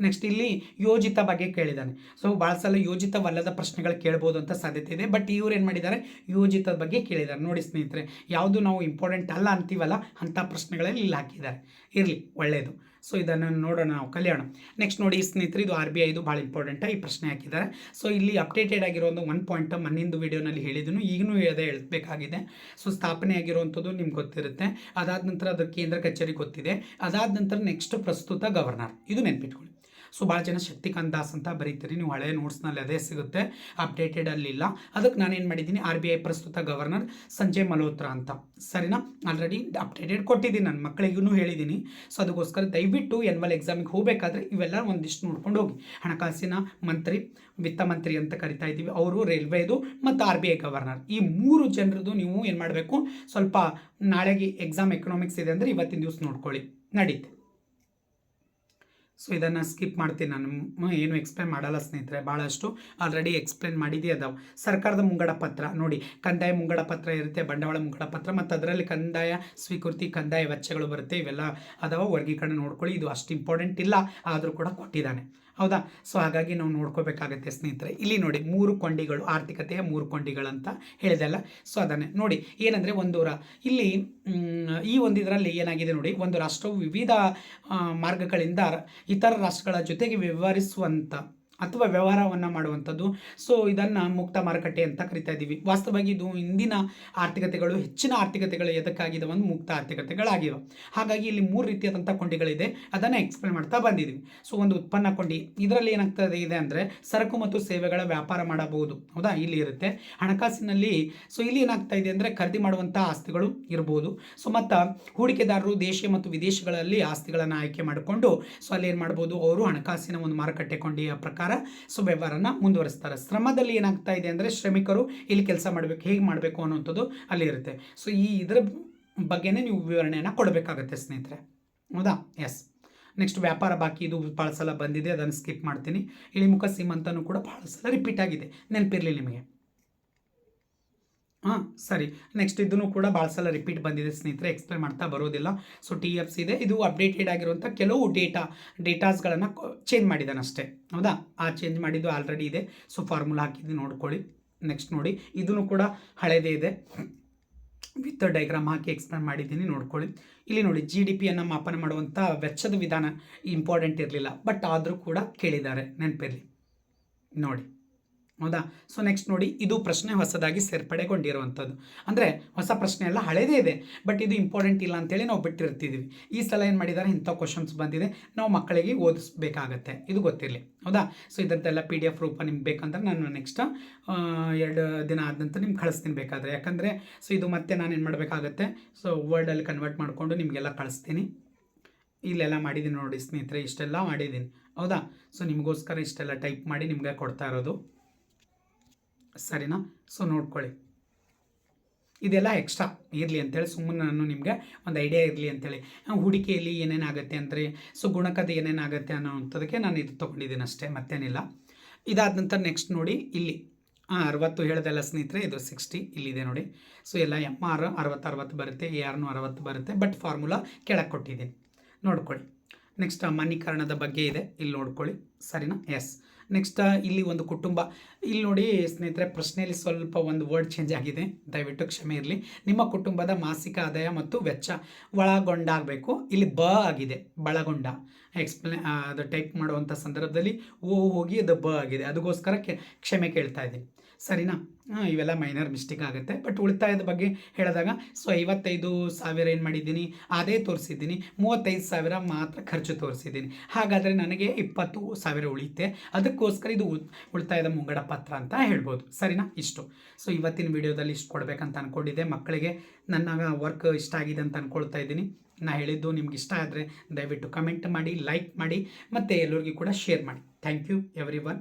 ನೆಕ್ಸ್ಟ್ ಇಲ್ಲಿ ಯೋಜಿತ ಬಗ್ಗೆ ಕೇಳಿದ್ದಾನೆ ಸೊ ಭಾಳ ಸಲ ಯೋಜಿತವಲ್ಲದ ಪ್ರಶ್ನೆಗಳು ಕೇಳ್ಬೋದು ಅಂತ ಸಾಧ್ಯತೆ ಇದೆ. ಬಟ್ ಇವ್ರು ಏನು ಮಾಡಿದ್ದಾರೆ? ಯೋಜಿತದ ಬಗ್ಗೆ ಕೇಳಿದ್ದಾರೆ ನೋಡಿ ಸ್ನೇಹಿತರೆ, ಯಾವುದು ನಾವು ಇಂಪಾರ್ಟೆಂಟ್ ಅಲ್ಲ ಅಂತೀವಲ್ಲ, ಅಂಥ ಪ್ರಶ್ನೆಗಳಲ್ಲಿ ಇಲ್ಲಿ ಹಾಕಿದ್ದಾರೆ. ಇರಲಿ ಒಳ್ಳೆಯದು ಸೊ ಇದನ್ನು ನೋಡೋಣ ನಾವು. ಕಲಿಯೋಣ. ನೆಕ್ಸ್ಟ್ ನೋಡಿ ಸ್ನೇಹಿತರೆ, ಇದು ಆರ್ ಬಿ ಐದು ಭಾಳ ಇಂಪಾರ್ಟೆಂಟ್ ಈ ಪ್ರಶ್ನೆ ಹಾಕಿದ್ದಾರೆ. ಸೊ ಇಲ್ಲಿ ಅಪ್ಡೇಟೆಡ್ ಆಗಿರೋ ಒಂದು ಒನ್ ಪಾಯಿಂಟ್ ಮನ್ನಿಂದು ವಿಡಿಯೋನಲ್ಲಿ ಹೇಳಿದನು. ಈಗಲೂ ಅದೇ ಹೇಳಬೇಕಾಗಿದೆ. ಸೊ ಸ್ಥಾಪನೆ ಆಗಿರುವಂಥದ್ದು ನಿಮ್ಗೆ ಗೊತ್ತಿರುತ್ತೆ. ಅದಾದ ನಂತರ ಅದರ ಕೇಂದ್ರ ಕಚೇರಿ ಗೊತ್ತಿದೆ. ಅದಾದ ನಂತರ ನೆಕ್ಸ್ಟ್ ಪ್ರಸ್ತುತ ಗವರ್ನರ್ ಇದು ನೆನ್ಪಿಟ್ಕೊಳ್ಳಿ. ಸೊ ಭಾಳ ಜನ ಶಕ್ತಿಕಾಂತ್ ದಾಸ್ ಅಂತ ಬರೀತೀರಿ, ನೀವು ಹಳೆ ನೋಟ್ಸ್ನಲ್ಲಿ ಅದೇ ಸಿಗುತ್ತೆ, ಅಪ್ಡೇಟೆಡ್ ಅಲ್ಲಿಲ್ಲ ಅದಕ್ಕೆ ನಾನೇನು ಮಾಡಿದ್ದೀನಿ, ಆರ್ ಬಿ ಐ ಪ್ರಸ್ತುತ ಗವರ್ನರ್ ಸಂಜಯ್ ಮಲ್ಹೋತ್ರಾ ಅಂತ. ಸರಿನಾ? ಆಲ್ರೆಡಿ ಅಪ್ಡೇಟೆಡ್ ಕೊಟ್ಟಿದ್ದೀನಿ, ನನ್ನ ಮಕ್ಕಳಿಗೂ ಹೇಳಿದ್ದೀನಿ. ಸೊ ಅದಕ್ಕೋಸ್ಕರ ದಯವಿಟ್ಟು ಎನ್ವಲ್ ಎಕ್ಸಾಮಿಗೆ ಹೋಗಬೇಕಾದ್ರೆ ಇವೆಲ್ಲ ಒಂದಿಷ್ಟು ನೋಡ್ಕೊಂಡು ಹೋಗಿ. ಹಣಕಾಸಿನ ಮಂತ್ರಿ, ವಿತ್ತ ಮಂತ್ರಿ ಅಂತ ಕರಿತಾ ಇದ್ದೀವಿ. ಅವರು ರೈಲ್ವೇದು ಮತ್ತು ಆರ್ ಬಿ ಐ ಗವರ್ನರ್. ಈ ಮೂರು ಜನರದು ನೀವು ಏನು ಮಾಡಬೇಕು? ಸ್ವಲ್ಪ ನಾಳೆಗೆ ಎಕ್ಸಾಮ್ ಎಕನಾಮಿಕ್ಸ್ ಇದೆ ಅಂದರೆ ಇವತ್ತಿನ ದಿವಸ ನೋಡ್ಕೊಳ್ಳಿ. ನಡೀತೆ. ಸೊ ಇದನ್ನು ಸ್ಕಿಪ್ ಮಾಡ್ತೀನಿ ನಾನು. ಏನು ಎಕ್ಸ್ಪ್ಲೇನ್ ಮಾಡಲ್ಲ ಸ್ನೇಹಿತರೆ ಭಾಳಷ್ಟು ಆಲ್ರೆಡಿ ಎಕ್ಸ್ಪ್ಲೇನ್ ಮಾಡಿದ್ದೇ ಅದಾವೆ. ಸರ್ಕಾರದ ಮುಂಗಡ ಪತ್ರ, ನೋಡಿ, ಕಂದಾಯ ಮುಂಗಡ ಪತ್ರ ಇರುತ್ತೆ, ಬಂಡವಾಳ ಮುಂಗಡ ಪತ್ರ, ಮತ್ತು ಅದರಲ್ಲಿ ಕಂದಾಯ ಸ್ವೀಕೃತಿ, ಕಂದಾಯ ವೆಚ್ಚಗಳು ಬರುತ್ತೆ, ಇವೆಲ್ಲ ಅದಾವ, ವರ್ಗೀಕರಣ ನೋಡ್ಕೊಳ್ಳಿ, ಇದು ಅಷ್ಟು ಇಂಪಾರ್ಟೆಂಟ್ ಇಲ್ಲ, ಆದರೂ ಕೂಡ ಕೊಟ್ಟಿದ್ದಾನೆ. ಹೌದಾ? ಸೊ ಹಾಗಾಗಿ ನಾವು ನೋಡ್ಕೋಬೇಕಾಗತ್ತೆ ಸ್ನೇಹಿತರೆ. ಇಲ್ಲಿ ನೋಡಿ, ಮೂರು ಕೊಂಡಿಗಳು, ಆರ್ಥಿಕತೆಯ ಮೂರು ಕೊಂಡಿಗಳಂತ ಹೇಳಿದೆಲ್ಲ. ಸೊ ಅದನ್ನೇ ನೋಡಿ, ಏನಂದರೆ ಒಂದು ಇಲ್ಲಿ ಈ ಒಂದು ಇದರಲ್ಲಿ ಏನಾಗಿದೆ ನೋಡಿ, ಒಂದು ರಾಷ್ಟ್ರವು ವಿವಿಧ ಮಾರ್ಗಗಳಿಂದ ಇತರ ರಾಷ್ಟ್ರಗಳ ಜೊತೆಗೆ ವ್ಯವಹರಿಸುವಂಥ ಅಥವಾ ವ್ಯವಹಾರವನ್ನು ಮಾಡುವಂಥದ್ದು. ಸೊ ಇದನ್ನು ಮುಕ್ತ ಮಾರುಕಟ್ಟೆ ಅಂತ ಕರಿತಾ ಇದ್ದೀವಿ ವಾಸ್ತವವಾಗಿ ಇದು ಇಂದಿನ ಆರ್ಥಿಕತೆಗಳು, ಹೆಚ್ಚಿನ ಆರ್ಥಿಕತೆಗಳು ಎದಕ್ಕಾಗಿದೆ ಒಂದು ಮುಕ್ತ ಆರ್ಥಿಕತೆಗಳಾಗಿವೆ. ಹಾಗಾಗಿ ಇಲ್ಲಿ ಮೂರು ರೀತಿಯಾದಂಥ ಕೊಂಡಿಗಳಿದೆ. ಅದನ್ನು ಎಕ್ಸ್ಪ್ಲೇನ್ ಮಾಡ್ತಾ ಬಂದಿದ್ದೀವಿ ಸೊ ಒಂದು ಉತ್ಪನ್ನ ಕೊಂಡಿ. ಇದರಲ್ಲಿ ಏನಾಗ್ತದೆ ಇದೆ ಅಂದರೆ ಸರಕು ಮತ್ತು ಸೇವೆಗಳ ವ್ಯಾಪಾರ ಮಾಡಬಹುದು. ಹೌದಾ? ಇಲ್ಲಿ ಇರುತ್ತೆ. ಹಣಕಾಸಿನಲ್ಲಿ ಸೊ ಇಲ್ಲಿ ಏನಾಗ್ತಾ ಇದೆ ಅಂದರೆ ಖರೀದಿ ಮಾಡುವಂಥ ಆಸ್ತಿಗಳು ಇರ್ಬೋದು. ಸೊ ಮತ್ತು ಹೂಡಿಕೆದಾರರು ದೇಶ ಮತ್ತು ವಿದೇಶಗಳಲ್ಲಿ ಆಸ್ತಿಗಳನ್ನು ಆಯ್ಕೆ ಮಾಡಿಕೊಂಡು ಸೊ ಅಲ್ಲಿ ಏನು ಮಾಡ್ಬೋದು? ಅವರು ಹಣಕಾಸಿನ ಒಂದು ಮಾರುಕಟ್ಟೆ ಕೊಂಡಿಯ ಪ್ರಕಾರ ಸೊ ವ್ಯವಹಾರನ ಮುಂದುವರಿಸ್ತಾರೆ. ಶ್ರಮದಲ್ಲಿ ಏನಾಗ್ತಾ ಇದೆ ಅಂದರೆ ಶ್ರಮಿಕರು ಇಲ್ಲಿ ಕೆಲಸ ಮಾಡಬೇಕು, ಹೇಗೆ ಮಾಡಬೇಕು ಅನ್ನೋಂಥದ್ದು ಅಲ್ಲಿ ಇರುತ್ತೆ. ಸೊ ಈ ಇದರ ಬಗ್ಗೆನೇ ನೀವು ವಿವರಣೆಯನ್ನು ಕೊಡಬೇಕಾಗತ್ತೆ ಸ್ನೇಹಿತರೆ. ಹೌದಾ? ಎಸ್ ನೆಕ್ಸ್ಟ್ ವ್ಯಾಪಾರ ಬಾಕಿ ಇದು ಭಾಳ ಸಲ ಬಂದಿದೆ, ಅದನ್ನು ಸ್ಕಿಪ್ ಮಾಡ್ತೀನಿ. ಇಳಿಮುಖ ಸೀಮಂತನೂ ಕೂಡ ಭಾಳ ಸಲ ರಿಪೀಟ್ ಆಗಿದೆ. ನೆನಪಿರಲಿ ನಿಮಗೆ. ಹಾಂ ಸರಿ. ನೆಕ್ಸ್ಟ್ ಇದನ್ನು ಕೂಡ ಭಾಳ ಸಲ ರಿಪೀಟ್ ಬಂದಿದೆ ಸ್ನೇಹಿತರೆ ಎಕ್ಸ್ಪ್ಲೇನ್ ಮಾಡ್ತಾ ಬರೋದಿಲ್ಲ. ಸೊ ಟಿ ಎಫ್ಸ್ ಇದೆ. ಇದು ಅಪ್ಡೇಟೆಡ್ ಆಗಿರುವಂಥ ಕೆಲವು ಡೇಟಾ ಡೇಟಾಸ್ಗಳನ್ನು ಚೇಂಜ್ ಮಾಡಿದ್ದಾನೆ ಅಷ್ಟೇ. ಹೌದಾ? ಆ ಚೇಂಜ್ ಮಾಡಿದ್ದು ಆಲ್ರೆಡಿ ಇದೆ. ಸೊ ಫಾರ್ಮುಲಾ ಹಾಕಿದ್ದು ನೋಡ್ಕೊಳ್ಳಿ. ನೆಕ್ಸ್ಟ್ ನೋಡಿ. ಇದನ್ನು ಕೂಡ ಹಳೇದೇ ಇದೆ. ವಿತ್ ಡೈಗ್ರಾಮ್ ಹಾಕಿ ಎಕ್ಸ್ಪ್ಲೇನ್ ಮಾಡಿದ್ದೀನಿ, ನೋಡ್ಕೊಳ್ಳಿ. ಇಲ್ಲಿ ನೋಡಿ ಜಿ ಡಿ ಪಿಯನ್ನು ಮಾಪನ ಮಾಡುವಂಥ ವೆಚ್ಚದ ವಿಧಾನ ಇಂಪಾರ್ಟೆಂಟ್ ಇರಲಿಲ್ಲ. ಬಟ್ ಆದರೂ ಕೂಡ ಕೇಳಿದ್ದಾರೆ. ನೆನಪಿರಲಿ. ನೋಡಿ. ಹೌದಾ? ಸೊ ನೆಕ್ಸ್ಟ್ ನೋಡಿ, ಇದು ಪ್ರಶ್ನೆ ಹೊಸದಾಗಿ ಸೇರ್ಪಡೆಗೊಂಡಿರುವಂಥದ್ದು. ಅಂದರೆ, ಹೊಸ ಪ್ರಶ್ನೆ ಎಲ್ಲ ಹಳೇದೇ ಇದೆ. ಬಟ್ ಇದು ಇಂಪಾರ್ಟೆಂಟ್ ಇಲ್ಲ ಅಂತೇಳಿ ನಾವು ಬಿಟ್ಟಿರ್ತಿದ್ದೀವಿ ಈ ಸಲ ಏನು ಮಾಡಿದ್ದಾರೆ? ಇಂಥ ಕ್ವಶನ್ಸ್ ಬಂದಿದೆ. ನಾವು ಮಕ್ಕಳಿಗೆ ಓದಿಸ್ಬೇಕಾಗತ್ತೆ. ಇದು ಗೊತ್ತಿರಲಿ. ಹೌದಾ? ಸೊ ಇದರದ್ದೆಲ್ಲ ಪಿ ಡಿ ಎಫ್ ರೂಪ ನಿಮ್ಗೆ ಬೇಕಂದ್ರೆ ನಾನು ನೆಕ್ಸ್ಟ್ ಎರಡು ದಿನ ಆದ ನಂತರ ನಿಮ್ಗೆ ಕಳಿಸ್ತೀನಿ ಬೇಕಾದರೆ. ಯಾಕಂದರೆ ಸೊ ಇದು ಮತ್ತೆ ನಾನು ಏನು ಮಾಡಬೇಕಾಗತ್ತೆ? ಸೊ ವರ್ಡಲ್ಲಿ ಕನ್ವರ್ಟ್ ಮಾಡಿಕೊಂಡು ನಿಮಗೆಲ್ಲ ಕಳಿಸ್ತೀನಿ. ಇಲ್ಲೆಲ್ಲ ಮಾಡಿದ್ದೀನಿ ನೋಡಿ ಸ್ನೇಹಿತರೆ, ಇಷ್ಟೆಲ್ಲ ಮಾಡಿದ್ದೀನಿ ಹೌದಾ? ಸೊ ನಿಮಗೋಸ್ಕರ ಇಷ್ಟೆಲ್ಲ ಟೈಪ್ ಮಾಡಿ ನಿಮಗೆ ಕೊಡ್ತಾ ಇರೋದು. ಸರಿನಾ? ಸೊ ನೋಡ್ಕೊಳ್ಳಿ. ಇದೆಲ್ಲ ಎಕ್ಸ್ಟ್ರಾ ಇರಲಿ ಅಂತೇಳಿ, ಸುಮ್ಮನೆ ನಾನು ನಿಮಗೆ ಒಂದು ಐಡಿಯಾ ಇರಲಿ ಅಂತೇಳಿ. ಹೂಡಿಕೆಯಲ್ಲಿ ಏನೇನಾಗುತ್ತೆ ಅಂದರೆ? ಸೊ ಗುಣಕದ ಏನೇನಾಗುತ್ತೆ ಅನ್ನೋವಂಥದ್ದಕ್ಕೆ ನಾನು ಇದು ತೊಗೊಂಡಿದ್ದೀನಿ ಅಷ್ಟೇ, ಮತ್ತೇನಿಲ್ಲ. ಇದಾದ ನಂತರ ನೆಕ್ಸ್ಟ್ ನೋಡಿ, ಇಲ್ಲಿ. ಹಾಂ ಅರವತ್ತು ಹೇಳಿದೆಲ್ಲ ಸ್ನೇಹಿತರೆ, ಇದು ಸಿಕ್ಸ್ಟಿ ಇಲ್ಲಿದೆ ನೋಡಿ. ಸೊ ಎಲ್ಲ ಎಂ ಆರ್ ಅರವತ್ತು ಅರವತ್ತು ಬರುತ್ತೆ ಎ ಆರ್ನು ಅರವತ್ತು ಬರುತ್ತೆ ಬಟ್ ಫಾರ್ಮುಲಾ ಕೆಳಗೆ ಕೊಟ್ಟಿದ್ದೀನಿ. ನೋಡ್ಕೊಳ್ಳಿ. ನೆಕ್ಸ್ಟ್ ಅಮಾನ್ಯೀಕರಣದ ಬಗ್ಗೆ ಇದೆ, ಇಲ್ಲಿ ನೋಡ್ಕೊಳ್ಳಿ. ಸರಿನಾ? ಎಸ್ ನೆಕ್ಸ್ಟ್ ಇಲ್ಲಿ ಒಂದು ಕುಟುಂಬ. ಇಲ್ಲಿ ನೋಡಿ ಸ್ನೇಹಿತರೆ, ಪ್ರಶ್ನೆಯಲ್ಲಿ ಸ್ವಲ್ಪ ಒಂದು ವರ್ಡ್ ಚೇಂಜ್ ಆಗಿದೆ. ದಯವಿಟ್ಟು ಕ್ಷಮೆ ಇರಲಿ. ನಿಮ್ಮ ಕುಟುಂಬದ ಮಾಸಿಕ ಆದಾಯ ಮತ್ತು ವೆಚ್ಚ. ಒಳಗೊಂಡಾಗಬೇಕು ಇಲ್ಲಿ ಬ ಆಗಿದೆ. ಬಳಗೊಂಡ. ಎಕ್ಸ್ಪ್ಲೇ ಅದು ಟೈಪ್ ಮಾಡುವಂಥ ಸಂದರ್ಭದಲ್ಲಿ ಓ ಹೋಗಿ ಅದು ಬ ಆಗಿದೆ. ಅದಕ್ಕೋಸ್ಕರ ಕ್ಷಮೆ ಕೇಳ್ತಾ ಇದ್ದೀನಿ. ಸರಿನಾ? ಇವೆಲ್ಲ ಮೈನರ್ ಮಿಸ್ಟೇಕ್ ಆಗುತ್ತೆ. ಬಟ್ ಉಳಿತಾಯದ ಬಗ್ಗೆ ಹೇಳಿದಾಗ ಸೊ ಐವತ್ತೈದು ಸಾವಿರ ಏನು ಮಾಡಿದ್ದೀನಿ? ಅದೇ ತೋರಿಸಿದ್ದೀನಿ. ಮೂವತ್ತೈದು ಸಾವಿರ ಮಾತ್ರ ಖರ್ಚು ತೋರಿಸಿದ್ದೀನಿ. ಹಾಗಾದರೆ ನನಗೆ ಇಪ್ಪತ್ತು ಸಾವಿರ ಉಳಿತೆ ಅದಕ್ಕೋಸ್ಕರ ಇದು ಉಳಿತಾಯದ ಮುಂಗಡ ಪತ್ರ ಅಂತ ಹೇಳ್ಬೋದು. ಸರಿನಾ? ಇಷ್ಟು. ಸೊ ಇವತ್ತಿನ ವಿಡಿಯೋದಲ್ಲಿ ಇಷ್ಟು ಕೊಡಬೇಕಂತ ಅಂದ್ಕೊಂಡಿದ್ದೆ ಮಕ್ಕಳಿಗೆ ನನ್ನ ವರ್ಕ್ ಇಷ್ಟ ಆಗಿದೆ ಅಂತ ಅಂದ್ಕೊಳ್ತಾ ಇದ್ದೀನಿ. ನಾನು ಹೇಳಿದ್ದು ನಿಮ್ಗೆ ಇಷ್ಟ ಆದರೆ ದಯವಿಟ್ಟು ಕಮೆಂಟ್ ಮಾಡಿ ಲೈಕ್ ಮಾಡಿ, ಮತ್ತು ಎಲ್ಲರಿಗೂ ಕೂಡ ಶೇರ್ ಮಾಡಿ. Thank you every one